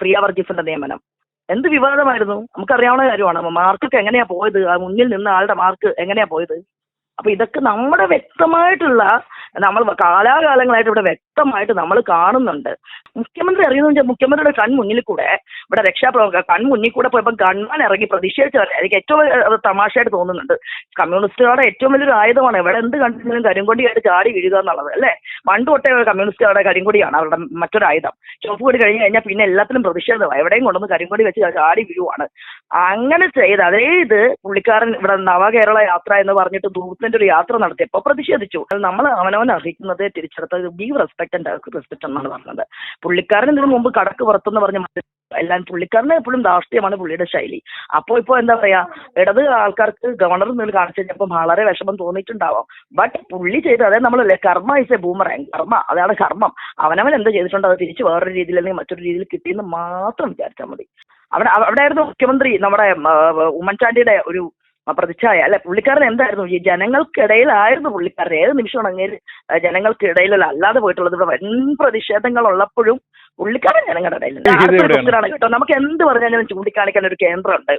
പ്രിയ വർഗീസിന്റെ നിയമനം. എന്ത് വിവാദമായിരുന്നു? നമുക്കറിയാവുന്ന കാര്യമാണ്. മാർക്കൊക്കെ എങ്ങനെയാ പോയത്? ആ മുന്നിൽ നിന്ന ആളുടെ മാർക്ക് എങ്ങനെയാ പോയത്? അപ്പൊ ഇതൊക്കെ നമ്മുടെ വ്യക്തമായിട്ടുള്ള നമ്മൾ കാലാകാലങ്ങളായിട്ട് ഇവിടെ വ്യക്തമായിട്ട് നമ്മൾ കാണുന്നുണ്ട്. മുഖ്യമന്ത്രി അറിയുന്ന വെച്ചാൽ മുഖ്യമന്ത്രിയുടെ കൺമുന്നിൽ കൂടെ ഇവിടെ രക്ഷാപ്രവർത്തക കൺമുന്നിൽ കൂടെ പോയപ്പോൾ ഗൺമാൻ ഇറങ്ങി പ്രതിഷേധിച്ചവരെ എനിക്ക് ഏറ്റവും തമാശയായിട്ട് തോന്നുന്നുണ്ട്. കമ്മ്യൂണിസ്റ്റുകാരുടെ ഏറ്റവും വലിയൊരു ആയുധമാണ് ഇവിടെ എന്ത് കണ്ടിട്ടും കരിങ്കൊടിയായിട്ട് ചാടി വീഴുക എന്നുള്ളത് അല്ലേ? പണ്ട് തൊട്ടേ കമ്മ്യൂണിസ്റ്റുകാരുടെ കരിങ്കൊടിയാണ് അവരുടെ മറ്റൊരു ആയുധം. ചുവപ്പ് കൊടി കഴിഞ്ഞ് കഴിഞ്ഞാൽ പിന്നെ എല്ലാത്തിനും പ്രതിഷേധമാണ് എവിടെയും കൊണ്ടുവന്ന് കരിങ്കൊടി വെച്ച് ചാടി വീഴുവാണ്. അങ്ങനെ ചെയ്ത് അതേ ഇത് പുള്ളിക്കാരൻ ഇവിടെ നവകേരള യാത്ര എന്ന് പറഞ്ഞിട്ട് ദൂരത്തിന്റെ ഒരു യാത്ര നടത്തിയപ്പോൾ പ്രതിഷേധിച്ചു? നമ്മൾ അവനവൻ അർഹിക്കുന്നത് തിരിച്ചെടുത്ത് ബി റെസ്പെക്ട് ആൻഡ് റെസ്പെക്ട് എന്നാണ് പറഞ്ഞത്. പുള്ളിക്കാരൻ ഇതിനു മുമ്പ് കടക്ക് പുറത്തെന്ന് പറഞ്ഞ എല്ലാം പുള്ളിക്കാരന് എപ്പോഴും ദാർഷ്ട്യമാണ് പുള്ളിയുടെ ശൈലി. അപ്പോൾ ഇപ്പോൾ എന്താ പറയാ ഇടത് ആൾക്കാർക്ക് ഗവർണർ നിന്ന് കാണിച്ചു കഴിഞ്ഞപ്പോൾ വളരെ വിഷമം തോന്നിയിട്ടുണ്ടാവാം. ബട്ട് പുള്ളി ചെയ്ത് അതായത് നമ്മളല്ലേ കർമ്മ ഇസ് എ ബൂമറാങ് കർമ്മ അതാണ് കർമ്മം. അവനവൻ എന്ത് ചെയ്തിട്ടുണ്ടോ അത് തിരിച്ച് വേറൊരു രീതിയിൽ അല്ലെങ്കിൽ മറ്റൊരു രീതിയിൽ കിട്ടിയെന്ന് മാത്രം വിചാരിച്ചാൽ മതി. അവിടെ അവിടെ ആയിരുന്നു മുഖ്യമന്ത്രി നമ്മുടെ ഉമ്മൻചാണ്ടിയുടെ ഒരു പ്രതിച്ഛായ. അല്ലെ പുള്ളിക്കാരൻ എന്തായിരുന്നു? ഈ ജനങ്ങൾക്കിടയിലായിരുന്നു പുള്ളിക്കാരൻ. ഏത് നിമിഷമാണ് അങ്ങനെ ജനങ്ങൾക്കിടയിലല്ല അല്ലാതെ പോയിട്ടുള്ളത് ഇവിടെ വൻ പ്രതിഷേധങ്ങൾ ഉള്ളപ്പോഴും പുള്ളിക്കാരൻ ജനങ്ങളുടെ ഇടയിലുണ്ട് കേട്ടോ. നമുക്ക് എന്ത് പറഞ്ഞാലും ചൂണ്ടിക്കാണിക്കാൻ ഒരു കേന്ദ്രമുണ്ട്.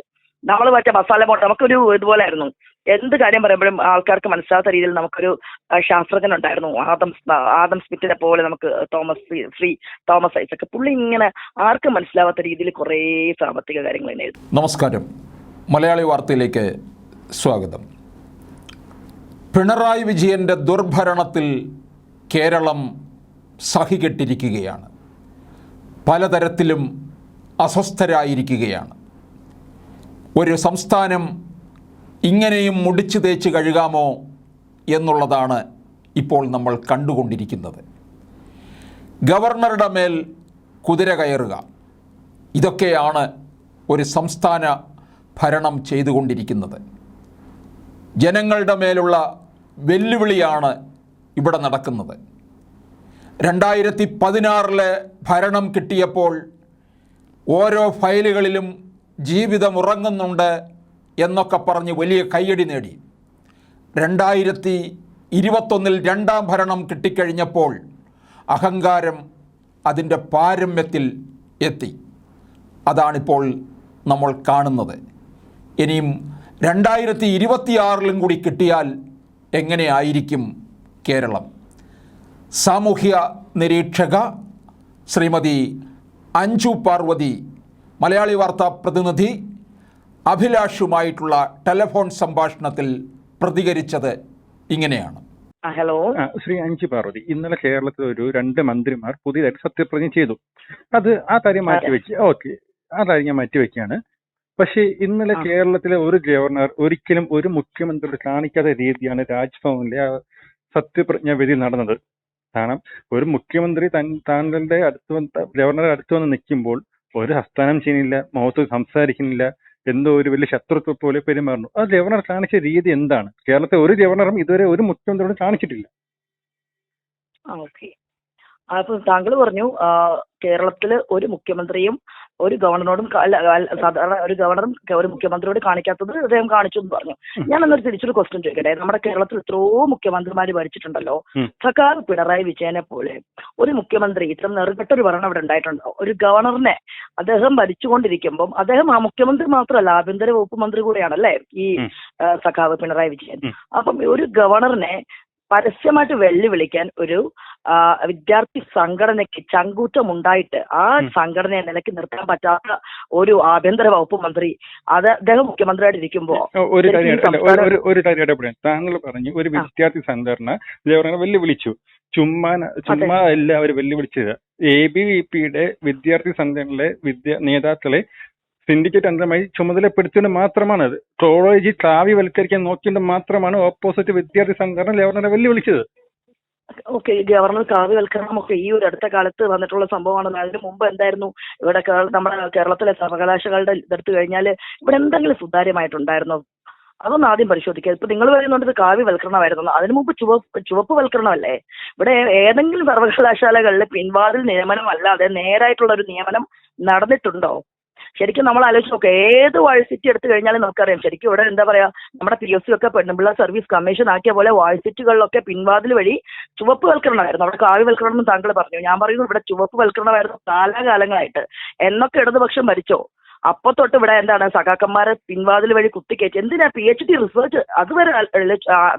നമ്മൾ മറ്റേ മസാല ബോട്ട് നമുക്കൊരു ഇതുപോലെ ആയിരുന്നു എന്ത് കാര്യം പറയുമ്പോഴും ആൾക്കാർക്ക് മനസ്സിലാത്ത രീതിയിൽ നമുക്കൊരു ആ, ശാസ്ത്രജ്ഞൻ ഉണ്ടായിരുന്നു ആദം ആദം സ്മിത്തിനെ പോലെ നമുക്ക് തോമസ് ഫ്രീ- തോമസ് ഐസക് പുള്ളി ഇങ്ങനെ ആർക്കും മനസ്സിലാവാത്ത രീതിയിൽ കുറേ സാമ്പത്തിക കാര്യങ്ങൾ തന്നെ എഴുതി നമസ്കാരം. മലയാളി വാർത്തയിലേക്ക് സ്വാഗതം. പിണറായി വിജയന്റെ ദുർഭരണത്തിൽ കേരളം സഹികെട്ടിരിക്കുകയാണ്. പലതരത്തിലും അസ്വസ്ഥരായിരിക്കുകയാണ്. ഒരു സംസ്ഥാനം ഇങ്ങനെയും മുടിച്ചു തേച്ച് കഴുകാമോ എന്നുള്ളതാണ് ഇപ്പോൾ നമ്മൾ കണ്ടുകൊണ്ടിരിക്കുന്നത്. ഗവർണറുടെ മേൽ കുതിര കയറുക. ഇതൊക്കെയാണ് ഒരു സംസ്ഥാന ഭരണം ചെയ്തുകൊണ്ടിരിക്കുന്നത്. ജനങ്ങളുടെ മേലുള്ള വെല്ലുവിളിയാണ് ഇവിടെ നടക്കുന്നത്. രണ്ടായിരത്തി പതിനാറിലെ ഭരണം കിട്ടിയപ്പോൾ ഓരോ ഫയലുകളിലും ജീവിതം ഉറങ്ങുന്നുണ്ട് എന്നൊക്കെ പറഞ്ഞ് വലിയ കയ്യടി നേടി. രണ്ടായിരത്തി ഇരുപത്തൊന്നിൽ രണ്ടാം ഭരണം കിട്ടിക്കഴിഞ്ഞപ്പോൾ അഹങ്കാരം അതിന്റെ പാരമ്യത്തിൽ എത്തി. അതാണിപ്പോൾ നമ്മൾ കാണുന്നത്. ഇനിയും രണ്ടായിരത്തി ഇരുപത്തിയാറിലും കൂടി കിട്ടിയാൽ എങ്ങനെയായിരിക്കും കേരളം? സാമൂഹ്യ നിരീക്ഷക ശ്രീമതി അഞ്ജു പാർവതി മലയാളി വാർത്താ പ്രതിനിധി അഭിലാഷുമായിട്ടുള്ള ടെലിഫോൺ സംഭാഷണത്തിൽ പ്രതികരിച്ചത് ഇങ്ങനെയാണ്. ഹലോ. ശ്രീ അഞ്ചു പാർവതി ഇന്നലെ കേരളത്തിൽ ഒരു രണ്ട് മന്ത്രിമാർ പുതിയതായിട്ട് സത്യപ്രതിജ്ഞ ചെയ്തു. അത് ആ കാര്യം മാറ്റി വെച്ച് ഓക്കെ ആ കാര്യം ഞാൻ മാറ്റി വെക്കുകയാണ്. പക്ഷേ ഇന്നലെ കേരളത്തിലെ ഒരു ഗവർണർ ഒരിക്കലും ഒരു മുഖ്യമന്ത്രി കാണിക്കാത്ത രീതിയാണ് രാജ്ഭവനിലെ ആ സത്യപ്രതിജ്ഞ വിധി നടന്നത്. കാരണം ഒരു മുഖ്യമന്ത്രി തൻ താങ്കളുടെ അടുത്ത് വന്ന് ഗവർണറുടെ അടുത്ത് വന്ന് നിൽക്കുമ്പോൾ ഒരു ഹസ്താനം ചെയ്യുന്നില്ല മുഖത്ത് സംസാരിക്കുന്നില്ല എന്തോ ഒരു വലിയ ശത്രുത്വ പോലെ പെരുമാറുന്നു. ആ ഗവർണർ കാണിച്ച രീതി എന്താണ്? കേരളത്തെ ഒരു ഗവർണറും ഇതുവരെ ഒരു മുഖ്യമന്ത്രിയോട് കാണിച്ചിട്ടില്ല. താങ്കൾ പറഞ്ഞു കേരളത്തിൽ കേരളത്തിൽ ഒരു മുഖ്യമന്ത്രിയും ഒരു ഗവർണറോടും സാധാരണ ഒരു ഗവർണറും ഒരു മുഖ്യമന്ത്രിയോട് കാണിക്കാത്തത് അദ്ദേഹം കാണിച്ചു എന്ന് പറഞ്ഞു ഞാൻ എന്നൊരു തിരിച്ചൊരു ക്വസ്റ്റ്യൻ ചോദിക്കട്ടെ? നമ്മുടെ കേരളത്തിൽ എത്രയോ മുഖ്യമന്ത്രിമാര് ഭരിച്ചിട്ടുണ്ടല്ലോ. സർക്കാർ പിണറായി വിജയനെ പോലെ ഒരു മുഖ്യമന്ത്രി ഇത്ര നെറുകെട്ട ഒരു ഭരണം ഇവിടെ ഉണ്ടായിട്ടുണ്ടോ? ഒരു ഗവർണറിനെ അദ്ദേഹം ഭരിച്ചുകൊണ്ടിരിക്കുമ്പോൾ അദ്ദേഹം ആ മുഖ്യമന്ത്രി മാത്രമല്ല ആഭ്യന്തര വകുപ്പ് മന്ത്രി കൂടെയാണല്ലേ ഈ സഖാവ് പിണറായി വിജയൻ. അപ്പം ഒരു ഗവർണറിനെ പരസ്യമായിട്ട് വെല്ലുവിളിക്കാൻ ഒരു വിദ്യാർത്ഥി സംഘടനയ്ക്ക് ചങ്കൂറ്റം ഉണ്ടായിട്ട് ആ. സംഘടനയെ നിലയ്ക്ക് നിർത്താൻ പറ്റാത്ത ഒരു ആഭ്യന്തര വകുപ്പ് മന്ത്രി അത് അദ്ദേഹം മുഖ്യമന്ത്രിയായിട്ട് ഇരിക്കുമ്പോ ഒരു ഒരു- ഒരു കാര്യം താങ്കൾ പറഞ്ഞു ഒരു വിദ്യാർത്ഥി സംഘടന വെല്ലുവിളിച്ചു. ചുമ്മാ ചുമ്മാ അല്ല അവർ വെല്ലുവിളിച്ചത്. എ ബി വി പിയുടെ വിദ്യാർത്ഥി സംഘടനയിലെ വിദ്യ നേതാക്കളെ സിൻഡിക്കേറ്റ് അംഗമായി ചുമതലപ്പെടുത്തിയത് അത് ട്രാവി കാവ്യവൽക്കരിക്കാൻ നോക്കിയത് മാത്രമാണ് ഓപ്പോസിറ്റ് വിദ്യാർത്ഥി സംഘടന ഗവർണറെ വെല്ലുവിളിച്ചത്. ഓക്കെ ഗവർണർ കാവ്യവൽക്കരണം ഒക്കെ ഈ ഒരു അടുത്ത കാലത്ത് വന്നിട്ടുള്ള സംഭവമാണ് അതിന് മുമ്പ് എന്തായിരുന്നു? ഇവിടെ നമ്മുടെ കേരളത്തിലെ സർവകലാശാലകളുടെ ഇതെടുത്തു കഴിഞ്ഞാൽ ഇവിടെ എന്തെങ്കിലും സുതാര്യമായിട്ടുണ്ടായിരുന്നോ? അതൊന്ന് ആദ്യം പരിശോധിക്കുക. ഇപ്പൊ നിങ്ങൾ പറയുന്നുണ്ട് ഇത് കാവ്യവൽക്കരണമായിരുന്നു. അതിനു മുമ്പ് ചുവപ്പ് ചുവപ്പ് വൽക്കരണമല്ലേ ഇവിടെ ഏതെങ്കിലും സർവകലാശാലകളിലെ പിൻവാതിൽ നിയമനം അല്ലാതെ നേരായിട്ടുള്ള ഒരു നിയമനം നടന്നിട്ടുണ്ടോ? ശരിക്കും നമ്മൾ ആലോചിച്ച് നോക്കുക ഏത് വാഴ്സിറ്റി എടുത്തു കഴിഞ്ഞാലും നമുക്കറിയാം. ശരിക്കും ഇവിടെ എന്താ പറയാ നമ്മുടെ പി എസ് സി ഒക്കെ പെണ്ണുമ്പിള്ള സർവീസ് കമ്മീഷൻ ആക്കിയ പോലെ വാഴ്സിറ്റികളിലൊക്കെ പിൻവാതിൽ വഴി ചുവപ്പ് വൽക്കരണമായിരുന്നു. അവിടെ കാവ്യവൽക്കരണം എന്ന് താങ്കൾ പറഞ്ഞു. ഞാൻ പറയുന്നു ഇവിടെ ചുവപ്പ് വൽക്കരണമായിരുന്നു കാലാകാലങ്ങളായിട്ട്. എന്നൊക്കെ ഇടതുപക്ഷം മരിച്ചോ? അപ്പൊ തൊട്ട് ഇവിടെ എന്താണ് സഖാക്കന്മാരെ പിൻവാതിൽ വഴി കുത്തിക്കയറ്റി. എന്തിനാ പി എച്ച് ഡി റിസർച്ച് അതുവരെ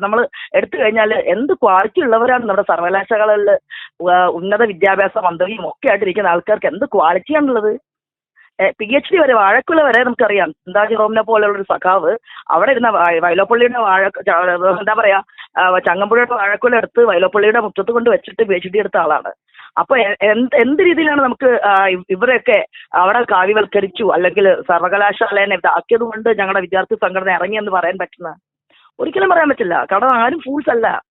നമ്മൾ എടുത്തു കഴിഞ്ഞാൽ എന്ത് ക്വാളിറ്റി ഉള്ളവരാണ് നമ്മുടെ സർവകലാശാലകളിൽ ഉന്നത വിദ്യാഭ്യാസ മന്ത്രിയും ഒക്കെ ആയിട്ടിരിക്കുന്ന ആൾക്കാർക്ക് എന്ത് ക്വാളിറ്റിയാണുള്ളത് പി എച്ച് ഡി വരെ വാഴക്കുല വരെ നമുക്കറിയാം. എന്താ ജെറോമിനെ പോലെയുള്ള ഒരു സഖാവ് അവിടെ ഇരുന്ന വയ- വയലോപ്പള്ളിയുടെ വാഴ എന്താ പറയാ ചങ്ങമ്പുഴയുടെ വാഴക്കുല എടുത്ത് വയലോപ്പള്ളിയുടെ മുറ്റത്ത് കൊണ്ട് വെച്ചിട്ട് പി എച്ച് ഡി എടുത്ത ആളാണ്. അപ്പൊ എന്ത് എന്ത് രീതിയിലാണ് നമുക്ക് ഇവരെയൊക്കെ അവിടെ കാവ്യവൽക്കരിച്ചു അല്ലെങ്കിൽ സർവകലാശാലേനെ ഇതാക്കിയത് കൊണ്ട് ഞങ്ങളുടെ വിദ്യാർത്ഥി സംഘടന ഇറങ്ങിയെന്ന് പറയാൻ പറ്റുന്ന? ഒരിക്കലും പറയാൻ പറ്റില്ല. കാരണം ആരും ഫൂൾസ് അല്ല.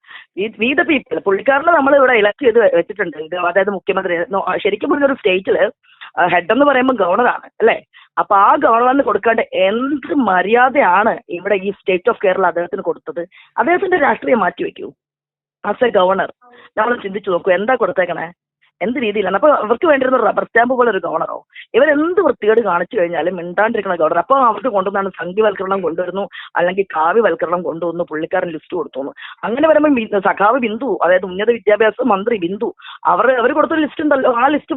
വി ദ പീപ്പിൾ പുള്ളിക്കാരനെ നമ്മൾ ഇവിടെ ഇലക്ട് ചെയ്ത് വെച്ചിട്ടുണ്ട്. അതായത് മുഖ്യമന്ത്രി. ശരിക്കും പറഞ്ഞൊരു സ്റ്റേറ്റിൽ ഹെഡ് എന്ന് പറയുമ്പോൾ ഗവർണറാണ് അല്ലേ? അപ്പൊ ആ ഗവർണറിന് കൊടുക്കേണ്ട എന്ത് മര്യാദയാണ് ഇവിടെ ഈ സ്റ്റേറ്റ് ഓഫ് കേരള അദ്ദേഹത്തിന് കൊടുത്തത്? അദ്ദേഹത്തിന്റെ രാഷ്ട്രീയം മാറ്റി വെക്കൂ ആസ് എ ഗവർണർ നമ്മൾ ചിന്തിച്ചു നോക്കൂ എന്താ കൊടുത്തേക്കണേ? എന്ത് രീതിയിലാണ്? അപ്പൊ ഇവർക്ക് വേണ്ടിയിരുന്ന റബ്ബർ സ്റ്റാമ്പ് പോലെ ഒരു ഗവർണറോ ഇവരെന്ത് വൃത്തികേട് കാണിച്ചു കഴിഞ്ഞാലും മിണ്ടാണ്ടിരിക്കുന്ന ഗവർണർ അപ്പൊ അവർക്ക് കൊണ്ടുവന്നാണ് സംഘിവൽക്കരണം കൊണ്ടുവരുന്നു അല്ലെങ്കിൽ കാവ്യവൽക്കരണം കൊണ്ടുവന്നു പുള്ളിക്കാരൻ ലിസ്റ്റ് കൊടുത്തു അങ്ങനെ വരുമ്പോൾ സഖാവ് ബിന്ദു അതായത് ഉന്നത വിദ്യാഭ്യാസ മന്ത്രി ബിന്ദു അവർ അവർ കൊടുത്തൊരു ലിസ്റ്റ് ഉണ്ടല്ലോ ആ ലിസ്റ്റ്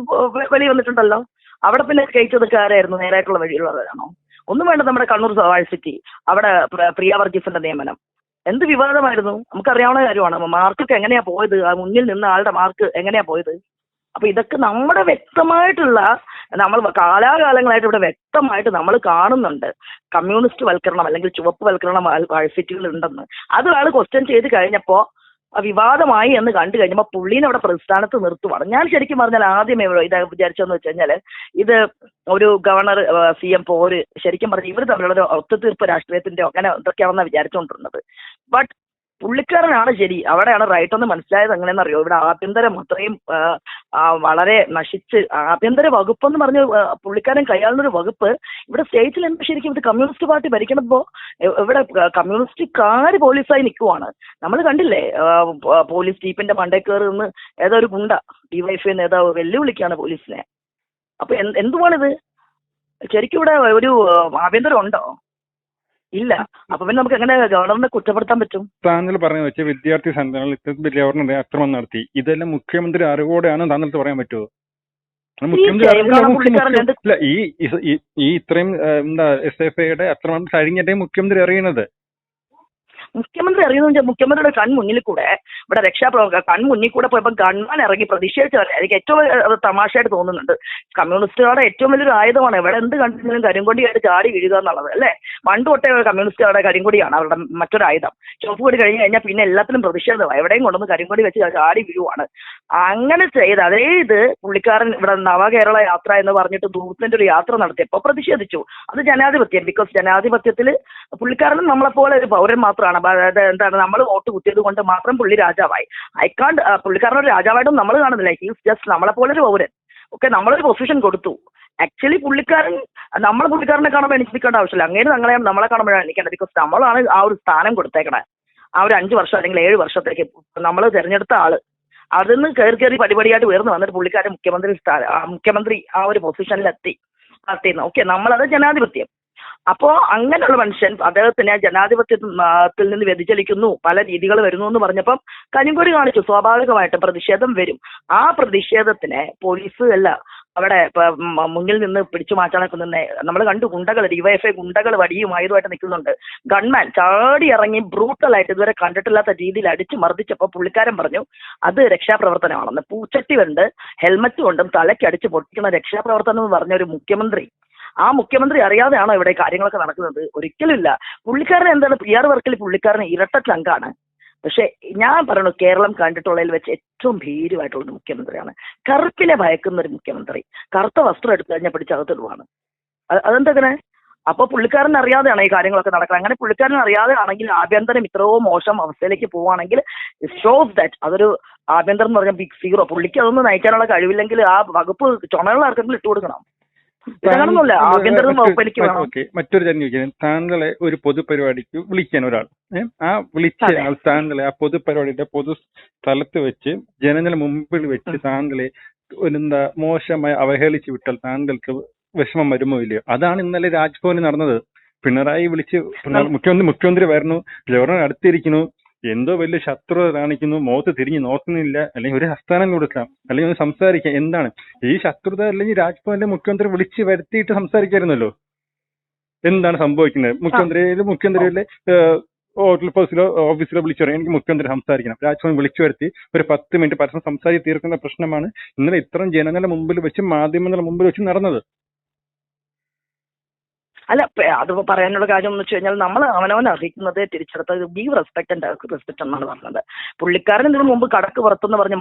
വലിയ വന്നിട്ടുണ്ടല്ലോ. അവിടെ പിന്നെ കഴിച്ചത് ആരായിരുന്നു നേരായിട്ടുള്ള വഴിയുള്ളവരാണോ ഒന്നും വേണ്ട നമ്മുടെ കണ്ണൂർ യൂണിവേഴ്സിറ്റി അവിടെ പ്ര- പ്രിയ വർഗീസിന്റെ നിയമനം. എന്ത് വിവാദമായിരുന്നു? നമുക്കറിയാവുന്ന കാര്യമാണ്. മാർക്കൊക്കെ എങ്ങനെയാ പോയത്? മുന്നിൽ നിന്ന ആളുടെ മാർക്ക് എങ്ങനെയാ പോയത്? അപ്പൊ ഇതൊക്കെ നമ്മുടെ വ്യക്തമായിട്ടുള്ള നമ്മൾ കാലാകാലങ്ങളായിട്ട് ഇവിടെ വ്യക്തമായിട്ട് നമ്മൾ കാണുന്നുണ്ട്. കമ്മ്യൂണിസ്റ്റ് വൽക്കരണം അല്ലെങ്കിൽ ചുവപ്പ് വൽക്കരണം യൂണിവേഴ്സിറ്റികൾ ഉണ്ടെന്ന് അത് ആൾ ക്വസ്റ്റ്യൻ ചെയ്ത് കഴിഞ്ഞപ്പോ വിവാദമായി എന്ന് കണ്ടു കഴിഞ്ഞപ്പോൾ പുള്ളീനെ അവിടെ പ്രസ്ഥാനത്ത് നിർത്തുവാണ്. ഞാൻ ശരിക്കും പറഞ്ഞാൽ ആദ്യമേ ഇത് വിചാരിച്ചതെന്ന് വെച്ച് കഴിഞ്ഞാൽ ഇത് ഒരു ഗവർണർ സി എം പോര് ശരിക്കും പറഞ്ഞാൽ ഇവർ തമ്മിലുള്ള ഒത്തുതീർപ്പ് രാഷ്ട്രീയത്തിന്റെ അങ്ങനെ എന്തൊക്കെയാണെന്നാണ് വിചാരിച്ചുകൊണ്ടിരുന്നത് ബട്ട് പുള്ളിക്കാരനാണ് ശരി. അവിടെയാണ് റൈറ്റ് ഒന്ന് മനസ്സിലായത് എങ്ങനെയെന്ന് അറിയോ ഇവിടെ ആഭ്യന്തരം അത്രയും വളരെ നശിച്ച് ആഭ്യന്തര വകുപ്പ് എന്ന് പറഞ്ഞ പുള്ളിക്കാരൻ കൈയാളുന്ന ഒരു വകുപ്പ് ഇവിടെ സ്റ്റേറ്റിൽ എന്താ ശരിക്കും ഇത് കമ്മ്യൂണിസ്റ്റ് പാർട്ടി ഭരിക്കണപ്പോ ഇവിടെ കമ്മ്യൂണിസ്റ്റുകാര് പോലീസായി നിൽക്കുവാണ് നമ്മൾ കണ്ടില്ലേ പോലീസ് ജീപ്പിന്റെ മണ്ടേ കയറി നിന്ന് ഏതോ ഒരു ഗുണ്ട ഡിവൈഫൈ നേതാവ് വെല്ലുവിളിക്കാണ് പോലീസിനെ. അപ്പൊ എന്ത് എന്തുവാണിത്? ശരിക്കും ഇവിടെ ഒരു ആഭ്യന്തരം ഉണ്ടോ? ഇല്ല. അപ്പൊ പിന്നെ നമുക്ക് എങ്ങനെ ഗവർണറിനെ കുറ്റപ്പെടുത്താൻ പറ്റും? താങ്കൾ പറഞ്ഞു വെച്ച വിദ്യാർത്ഥി സംഘടനകൾ ഇത്തരത്തിൽ ഗവർണറെ അക്രമം നടത്തി. ഇതെല്ലാം മുഖ്യമന്ത്രി അറിവോടെയാണ് താങ്കൾക്ക് പറയാൻ പറ്റുമോ മുഖ്യമന്ത്രി ഈ ഇത്രയും എന്താ എസ് എഫ് ഐയുടെ അക്രമം കഴിഞ്ഞിട്ടേ മുഖ്യമന്ത്രി അറിയണത്. മുഖ്യമന്ത്രി അറിയുന്നത് മുഖ്യമന്ത്രിയുടെ കൺമുന്നിൽ കൂടെ ഇവിടെ രക്ഷാപ്രവർത്തക കൺമുന്നിൽ കൂടെ പോയപ്പോൾ ഗൺമാൻ ഇറങ്ങി പ്രതിഷേധിച്ചവരെ എനിക്ക് ഏറ്റവും തമാശയായിട്ട് തോന്നുന്നുണ്ട്. കമ്മ്യൂണിസ്റ്റുകാരുടെ ഏറ്റവും വലിയൊരു ആയുധമാണ് ഇവിടെ എന്ത് കണ്ടിട്ടും കരിങ്കൊടിയായിട്ട് ചാടി വീഴുക എന്നുള്ളത് അല്ലേ? പണ്ട് തൊട്ടേ കമ്മ്യൂണിസ്റ്റുകാരുടെ കരിങ്കൊടിയാണ് അവരുടെ മറ്റൊരു ആയുധം. ചുവപ്പ് കൊടി കഴിഞ്ഞ് കഴിഞ്ഞാൽ പിന്നെ എല്ലാത്തിലും പ്രതിഷേധമാണ്. എവിടെയും കൊണ്ടുവന്ന് കരിങ്കൊടി വെച്ച് ചാടി വീഴുവാണ്. അങ്ങനെ ചെയ്ത് അതേ ഇത് പുള്ളിക്കാരൻ ഇവിടെ നവകേരള യാത്ര എന്ന് പറഞ്ഞിട്ട് ദൂരത്തിന്റെ ഒരു യാത്ര നടത്തിയപ്പോൾ പ്രതിഷേധിച്ചു. അത് ജനാധിപത്യം ബിക്കോസ് ജനാധിപത്യത്തിൽ പുള്ളിക്കാരനും നമ്മളെപ്പോലെ ഒരു പൗരൻ മാത്രമാണ് അതായത് എന്താണ് നമ്മൾ വോട്ട് കുത്തിയത് കൊണ്ട് മാത്രം പുള്ളി രാജാവായി. അയക്കാണ്ട് പുള്ളിക്കാരൻ ഒരു രാജാവായിട്ടും നമ്മൾ കാണുന്നില്ല. ഹീസ് ജസ്റ്റ് നമ്മളെ പോലെ ഒരു പൗരൻ. ഓക്കെ നമ്മളൊരു പൊസിഷൻ കൊടുത്തു. ആക്ച്വലി പുള്ളിക്കാരൻ നമ്മൾ പുള്ളിക്കാരനെ കാണുമ്പോൾ എണിപ്പിക്കേണ്ട ആവശ്യമില്ല. അങ്ങനെ ഞങ്ങളെ നമ്മളെ കാണുമ്പോഴാണ് എനിക്കേണ്ടത് ബിക്കോസ് നമ്മളാണ് ആ ഒരു സ്ഥാനം കൊടുത്തേക്കണേ. ആ ഒരു അഞ്ച് വർഷം അല്ലെങ്കിൽ ഏഴ് വർഷത്തേക്ക് നമ്മൾ തിരഞ്ഞെടുത്ത ആൾ. അതിൽ നിന്ന് കയറി കയറി പടിപടിയായിട്ട് ഉയർന്നു വന്നിട്ട് പുള്ളിക്കാരൻ മുഖ്യമന്ത്രി സ്ഥാനം മുഖ്യമന്ത്രി ആ ഒരു പൊസിഷനിലെത്തി നിന്ന് ഓക്കെ നമ്മളത് ജനാധിപത്യം. അപ്പോ അങ്ങനെയുള്ള മനുഷ്യൻ അദ്ദേഹത്തിനെ ജനാധിപത്യത്തിൽ നിന്ന് വ്യതിചലിക്കുന്നു. പല രീതികൾ വരുന്നു എന്ന് പറഞ്ഞപ്പം കനിങ്കൊടി കാണിച്ചു. സ്വാഭാവികമായിട്ടും പ്രതിഷേധം വരും. ആ പ്രതിഷേധത്തിനെ പോലീസ് അല്ല അവിടെ മുന്നിൽ നിന്ന് പിടിച്ചു മാറ്റാനൊക്കെ നിന്ന് നമ്മൾ കണ്ടു ഗുണ്ടകൾ ഡിവൈഎഫ്ഐ ഗുണ്ടകൾ വടിയും ആയുധമായിട്ട് നിൽക്കുന്നുണ്ട്. ഗൺമാൻ ചാടി ഇറങ്ങി ബ്രൂട്ടലായിട്ട് ഇതുവരെ കണ്ടിട്ടില്ലാത്ത രീതിയിൽ അടിച്ചു മർദ്ദിച്ചപ്പോൾ പുള്ളിക്കാരൻ പറഞ്ഞു അത് രക്ഷാപ്രവർത്തനമാണെന്ന്. പൂച്ചട്ടി ഉണ്ട് ഹെൽമറ്റ് കൊണ്ടും തലയ്ക്ക് അടിച്ച് പൊട്ടിക്കുന്ന രക്ഷാപ്രവർത്തനം എന്ന് പറഞ്ഞ ഒരു മുഖ്യമന്ത്രി ആ മുഖ്യമന്ത്രി അറിയാതെയാണോ ഇവിടെ കാര്യങ്ങളൊക്കെ നടക്കുന്നത്? ഒരിക്കലുമില്ല. പുള്ളിക്കാരൻ എന്താണ്? പി ആർ വർക്കിൽ പുള്ളിക്കാരൻ ഇരട്ട ചങ്കാണ്. പക്ഷെ ഞാൻ പറയണു കേരളം കണ്ടിട്ടുള്ളതിൽ വെച്ച് ഏറ്റവും ഭീരുമായിട്ടുള്ള ഒരു മുഖ്യമന്ത്രിയാണ്. കറുപ്പിനെ ഭയക്കുന്ന ഒരു മുഖ്യമന്ത്രി. കറുത്ത വസ്ത്രം എടുത്തു കഴിഞ്ഞാൽ പിടിച്ചകത്തിടുവാണ് അതെന്തങ്ങനെ അപ്പൊ പുള്ളിക്കാരൻ അറിയാതെയാണ് ഈ കാര്യങ്ങളൊക്കെ നടക്കുന്നത്? അങ്ങനെ പുള്ളിക്കാരൻ അറിയാതെ ആണെങ്കിൽ ആഭ്യന്തരം ഇത്രയോ മോശം അവസ്ഥയിലേക്ക് പോവുകയാണെങ്കിൽ ഷോസ് ദാറ്റ് അതൊരു ആഭ്യന്തരം എന്ന് പറഞ്ഞാൽ ബിഗ് സീറോ പുള്ളിക്ക് അതൊന്നും നയിക്കാനുള്ള കഴിവില്ലെങ്കിൽ ആ വകുപ്പ് ചുമയുള്ള ആർക്കെങ്കിലും കൊടുക്കണം ആഭ്യന്തരം വേണം ഓക്കെ മറ്റൊരു കാര്യം ചോദിക്കുന്നത് താങ്കളെ ഒരു പൊതുപരിപാടിക്ക് വിളിക്കാൻ ഒരാൾ. ആ വിളിച്ച. ആൾ താങ്കളെ ആ പൊതുപരിപാടിയുടെ പൊതു സ്ഥലത്ത് വെച്ച് ജനങ്ങളുടെ മുമ്പിൽ വെച്ച് താങ്കളെ എന്താ മോശമായി അവഹേളിച്ച് വിട്ടാൽ താങ്കൾക്ക് വിഷമം വരുമോ ഇല്ലയോ? അതാണ് ഇന്നലെ രാജ്ഭവനിൽ നടന്നത്. പിണറായി വിളിച്ച് മുഖ്യമന്ത്രി മുഖ്യമന്ത്രി വരുന്നു ഗവർണർ അടുത്തിരിക്കുന്നു. എന്തോ വലിയ ശത്രുത കാണിക്കുന്നു മുഖത്ത് തിരിഞ്ഞ് നോക്കുന്നില്ല അല്ലെങ്കിൽ ഒരു ഹസ്താനം കൊടുക്കാം അല്ലെങ്കിൽ ഒന്ന് സംസാരിക്കാം എന്താണ്? ഈ ശത്രുത അല്ലെങ്കിൽ രാജ്ഭവനിലെ മുഖ്യമന്ത്രി വിളിച്ച് വരുത്തിയിട്ട് സംസാരിക്കായിരുന്നല്ലോ? എന്താണ് സംഭവിക്കുന്നത്? മുഖ്യമന്ത്രി മുഖ്യമന്ത്രിയുടെ ഹോട്ടൽ പോസ്റ്റിലോ ഓഫീസിലോ വിളിച്ചു പറയും എനിക്ക് മുഖ്യമന്ത്രി സംസാരിക്കണം. രാജ്ഭവൻ വിളിച്ചു വരുത്തി ഒരു പത്ത് മിനിറ്റ് പരസ്യം സംസാരിച്ച് തീർക്കുന്ന പ്രശ്നമാണ് ഇന്നലെ ഇത്രയും ജനങ്ങളുടെ മുമ്പിൽ വെച്ച് മാധ്യമങ്ങളുടെ മുമ്പിൽ വെച്ച് നടന്നത്. അല്ല അത് പറയാനുള്ള കാര്യം എന്ന് വെച്ച് കഴിഞ്ഞാൽ നമ്മൾ അവനവൻ അറിയിക്കുന്നത് തിരിച്ചെടുത്ത് ബി റെസ്പെക്ട് ആൻഡ് റെസ്പെക്ട് എന്നാണ് പറഞ്ഞത്. പുള്ളിക്കാരൻ ഇതിനു മുമ്പ് കടക്ക് പുറത്തെന്ന് പറഞ്ഞ്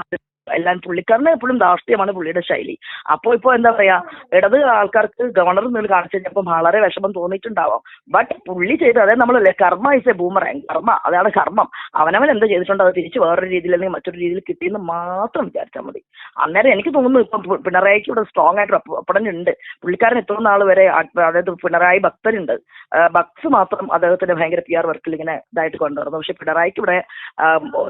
എല്ലാം പുള്ളിക്കാരന് എപ്പോഴും ധാർഷ്ട്യമാണ് പുള്ളിയുടെ ശൈലി. അപ്പോൾ ഇപ്പോൾ എന്താ പറയാ ഇടത് ആൾക്കാർക്ക് ഗവർണർ നിന്ന് കാണിച്ചു കഴിഞ്ഞപ്പോൾ വളരെ വിഷമം തോന്നിയിട്ടുണ്ടാവാം. ബട്ട് പുള്ളി ചെയ്ത് അതായത് നമ്മളല്ലേ കർമ്മ ഇസ് എ ബൂമറാങ് കർമ്മ അതാണ് കർമ്മം. അവനവൻ എന്ത് ചെയ്തിട്ടുണ്ടോ അത് തിരിച്ച് വേറൊരു രീതിയിൽ അല്ലെങ്കിൽ മറ്റൊരു രീതിയിൽ കിട്ടിയെന്ന് മാത്രം വിചാരിച്ചാൽ മതി. അന്നേരം എനിക്ക് തോന്നുന്നു ഇപ്പം പിണറായിക്ക് ഇവിടെ സ്ട്രോങ് ആയിട്ട് ഉണ്ട് പുള്ളിക്കാരൻ എത്ര നാൾ വരെ അതായത് പിണറായി ഭക്തരുണ്ട്. ഭക്സ് മാത്രം അദ്ദേഹത്തിന്റെ ഭയങ്കര പി ആർ വർക്കിൽ ഇങ്ങനെ ഇതായിട്ട് കൊണ്ടുവരുന്നു. പക്ഷെ പിണറായിക്ക് ഇവിടെ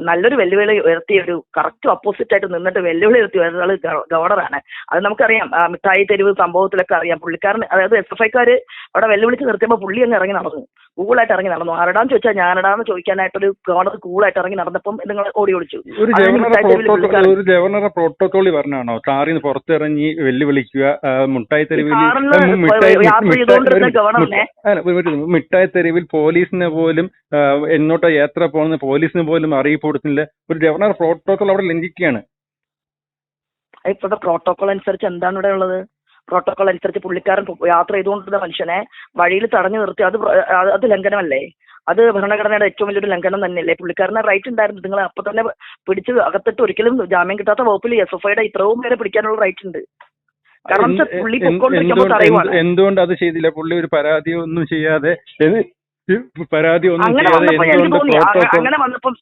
നല്ലൊരു വെല്ലുവിളി ഉയർത്തിയ ഒരു കറക്റ്റ് ഓപ്പോസിറ്റ് ആയിട്ട് നിന്നിട്ട് വെല്ലുവിളി ഉയർത്തിയ ഒരാൾ ഗവർണറാണ്. അത് നമുക്കറിയാം. മിഠായി തെരുവ് സംഭവത്തിലൊക്കെ അറിയാം. പുള്ളിക്കാരൻ അതായത് എസ് എഫ് ഐക്കാർ അവിടെ വെല്ലുവിളിച്ച് നിർത്തിയപ്പോൾ പുള്ളി അങ്ങ് ഇറങ്ങി നടന്നു. കൂളായിട്ട് ഇറങ്ങി നടന്നു. ആരടാന്ന് ചോദിച്ചാൽ ഞാനടാന്ന് ചോദിക്കാനായിട്ടൊരു ഗവർണർ കൂളായിട്ട് ഇറങ്ങി നടന്നപ്പം നിങ്ങൾ ഓടി ഒളിച്ചു ഒരു ഗവർണറുടെ പ്രോട്ടോകോളി പറഞ്ഞാണോ കാറിൽ നിന്ന് പുറത്തിറങ്ങി വെല്ലുവിളിക്കുക മുട്ടായി തെരുവിൽ മിഠായി തെരുവിൽ പോലീസിനെ പോലും എന്നോട്ട് യാത്ര പോകുന്ന പോലീസിന് പോലും അറിയിപ്പ് കൊടുത്തില്ല. ഒരു ഗവർണർ പ്രോട്ടോകോൾ അവിടെ ലംഘിക്കുകയാണ്. ഇപ്പോഴത്തെ പ്രോട്ടോകോൾ അനുസരിച്ച് എന്താണ് ഇവിടെ ഉള്ളത്? പ്രോട്ടോകോൾ അനുസരിച്ച് പുള്ളിക്കാരൻ യാത്ര ചെയ്തുകൊണ്ടിരുന്ന മനുഷ്യനെ വഴിയിൽ തടഞ്ഞു നിർത്തി. അത് അത് ലംഘനമല്ലേ? അത് ഭരണഘടനയുടെ ഏറ്റവും വലിയൊരു ലംഘനം തന്നെയല്ലേ? പുള്ളിക്കാരന് റൈറ്റ് ഉണ്ടായിരുന്നു. നിങ്ങൾ അപ്പൊ തന്നെ പിടിച്ച് അകത്തിട്ട് ഒരിക്കലും ജാമ്യം കിട്ടാത്ത വകുപ്പിൽ എസ് എഫ് ഐയുടെ ഇത്രയും പേരെ പിടിക്കാനുള്ള റൈറ്റ് ഉണ്ട്. കാരണം പുള്ളി പൊക്കോണ്ടിരിക്കുമ്പോൾ എന്തുകൊണ്ട് തടയുവാണ്. എന്തുകൊണ്ട് അത് ചെയ്തില്ല? പുള്ളി ഒരു പരാതി ഒന്നും ചെയ്യാതെ പരാതി ഒന്നും അങ്ങനെ ചെയ്യാതെ അങ്ങനെ വന്നപ്പം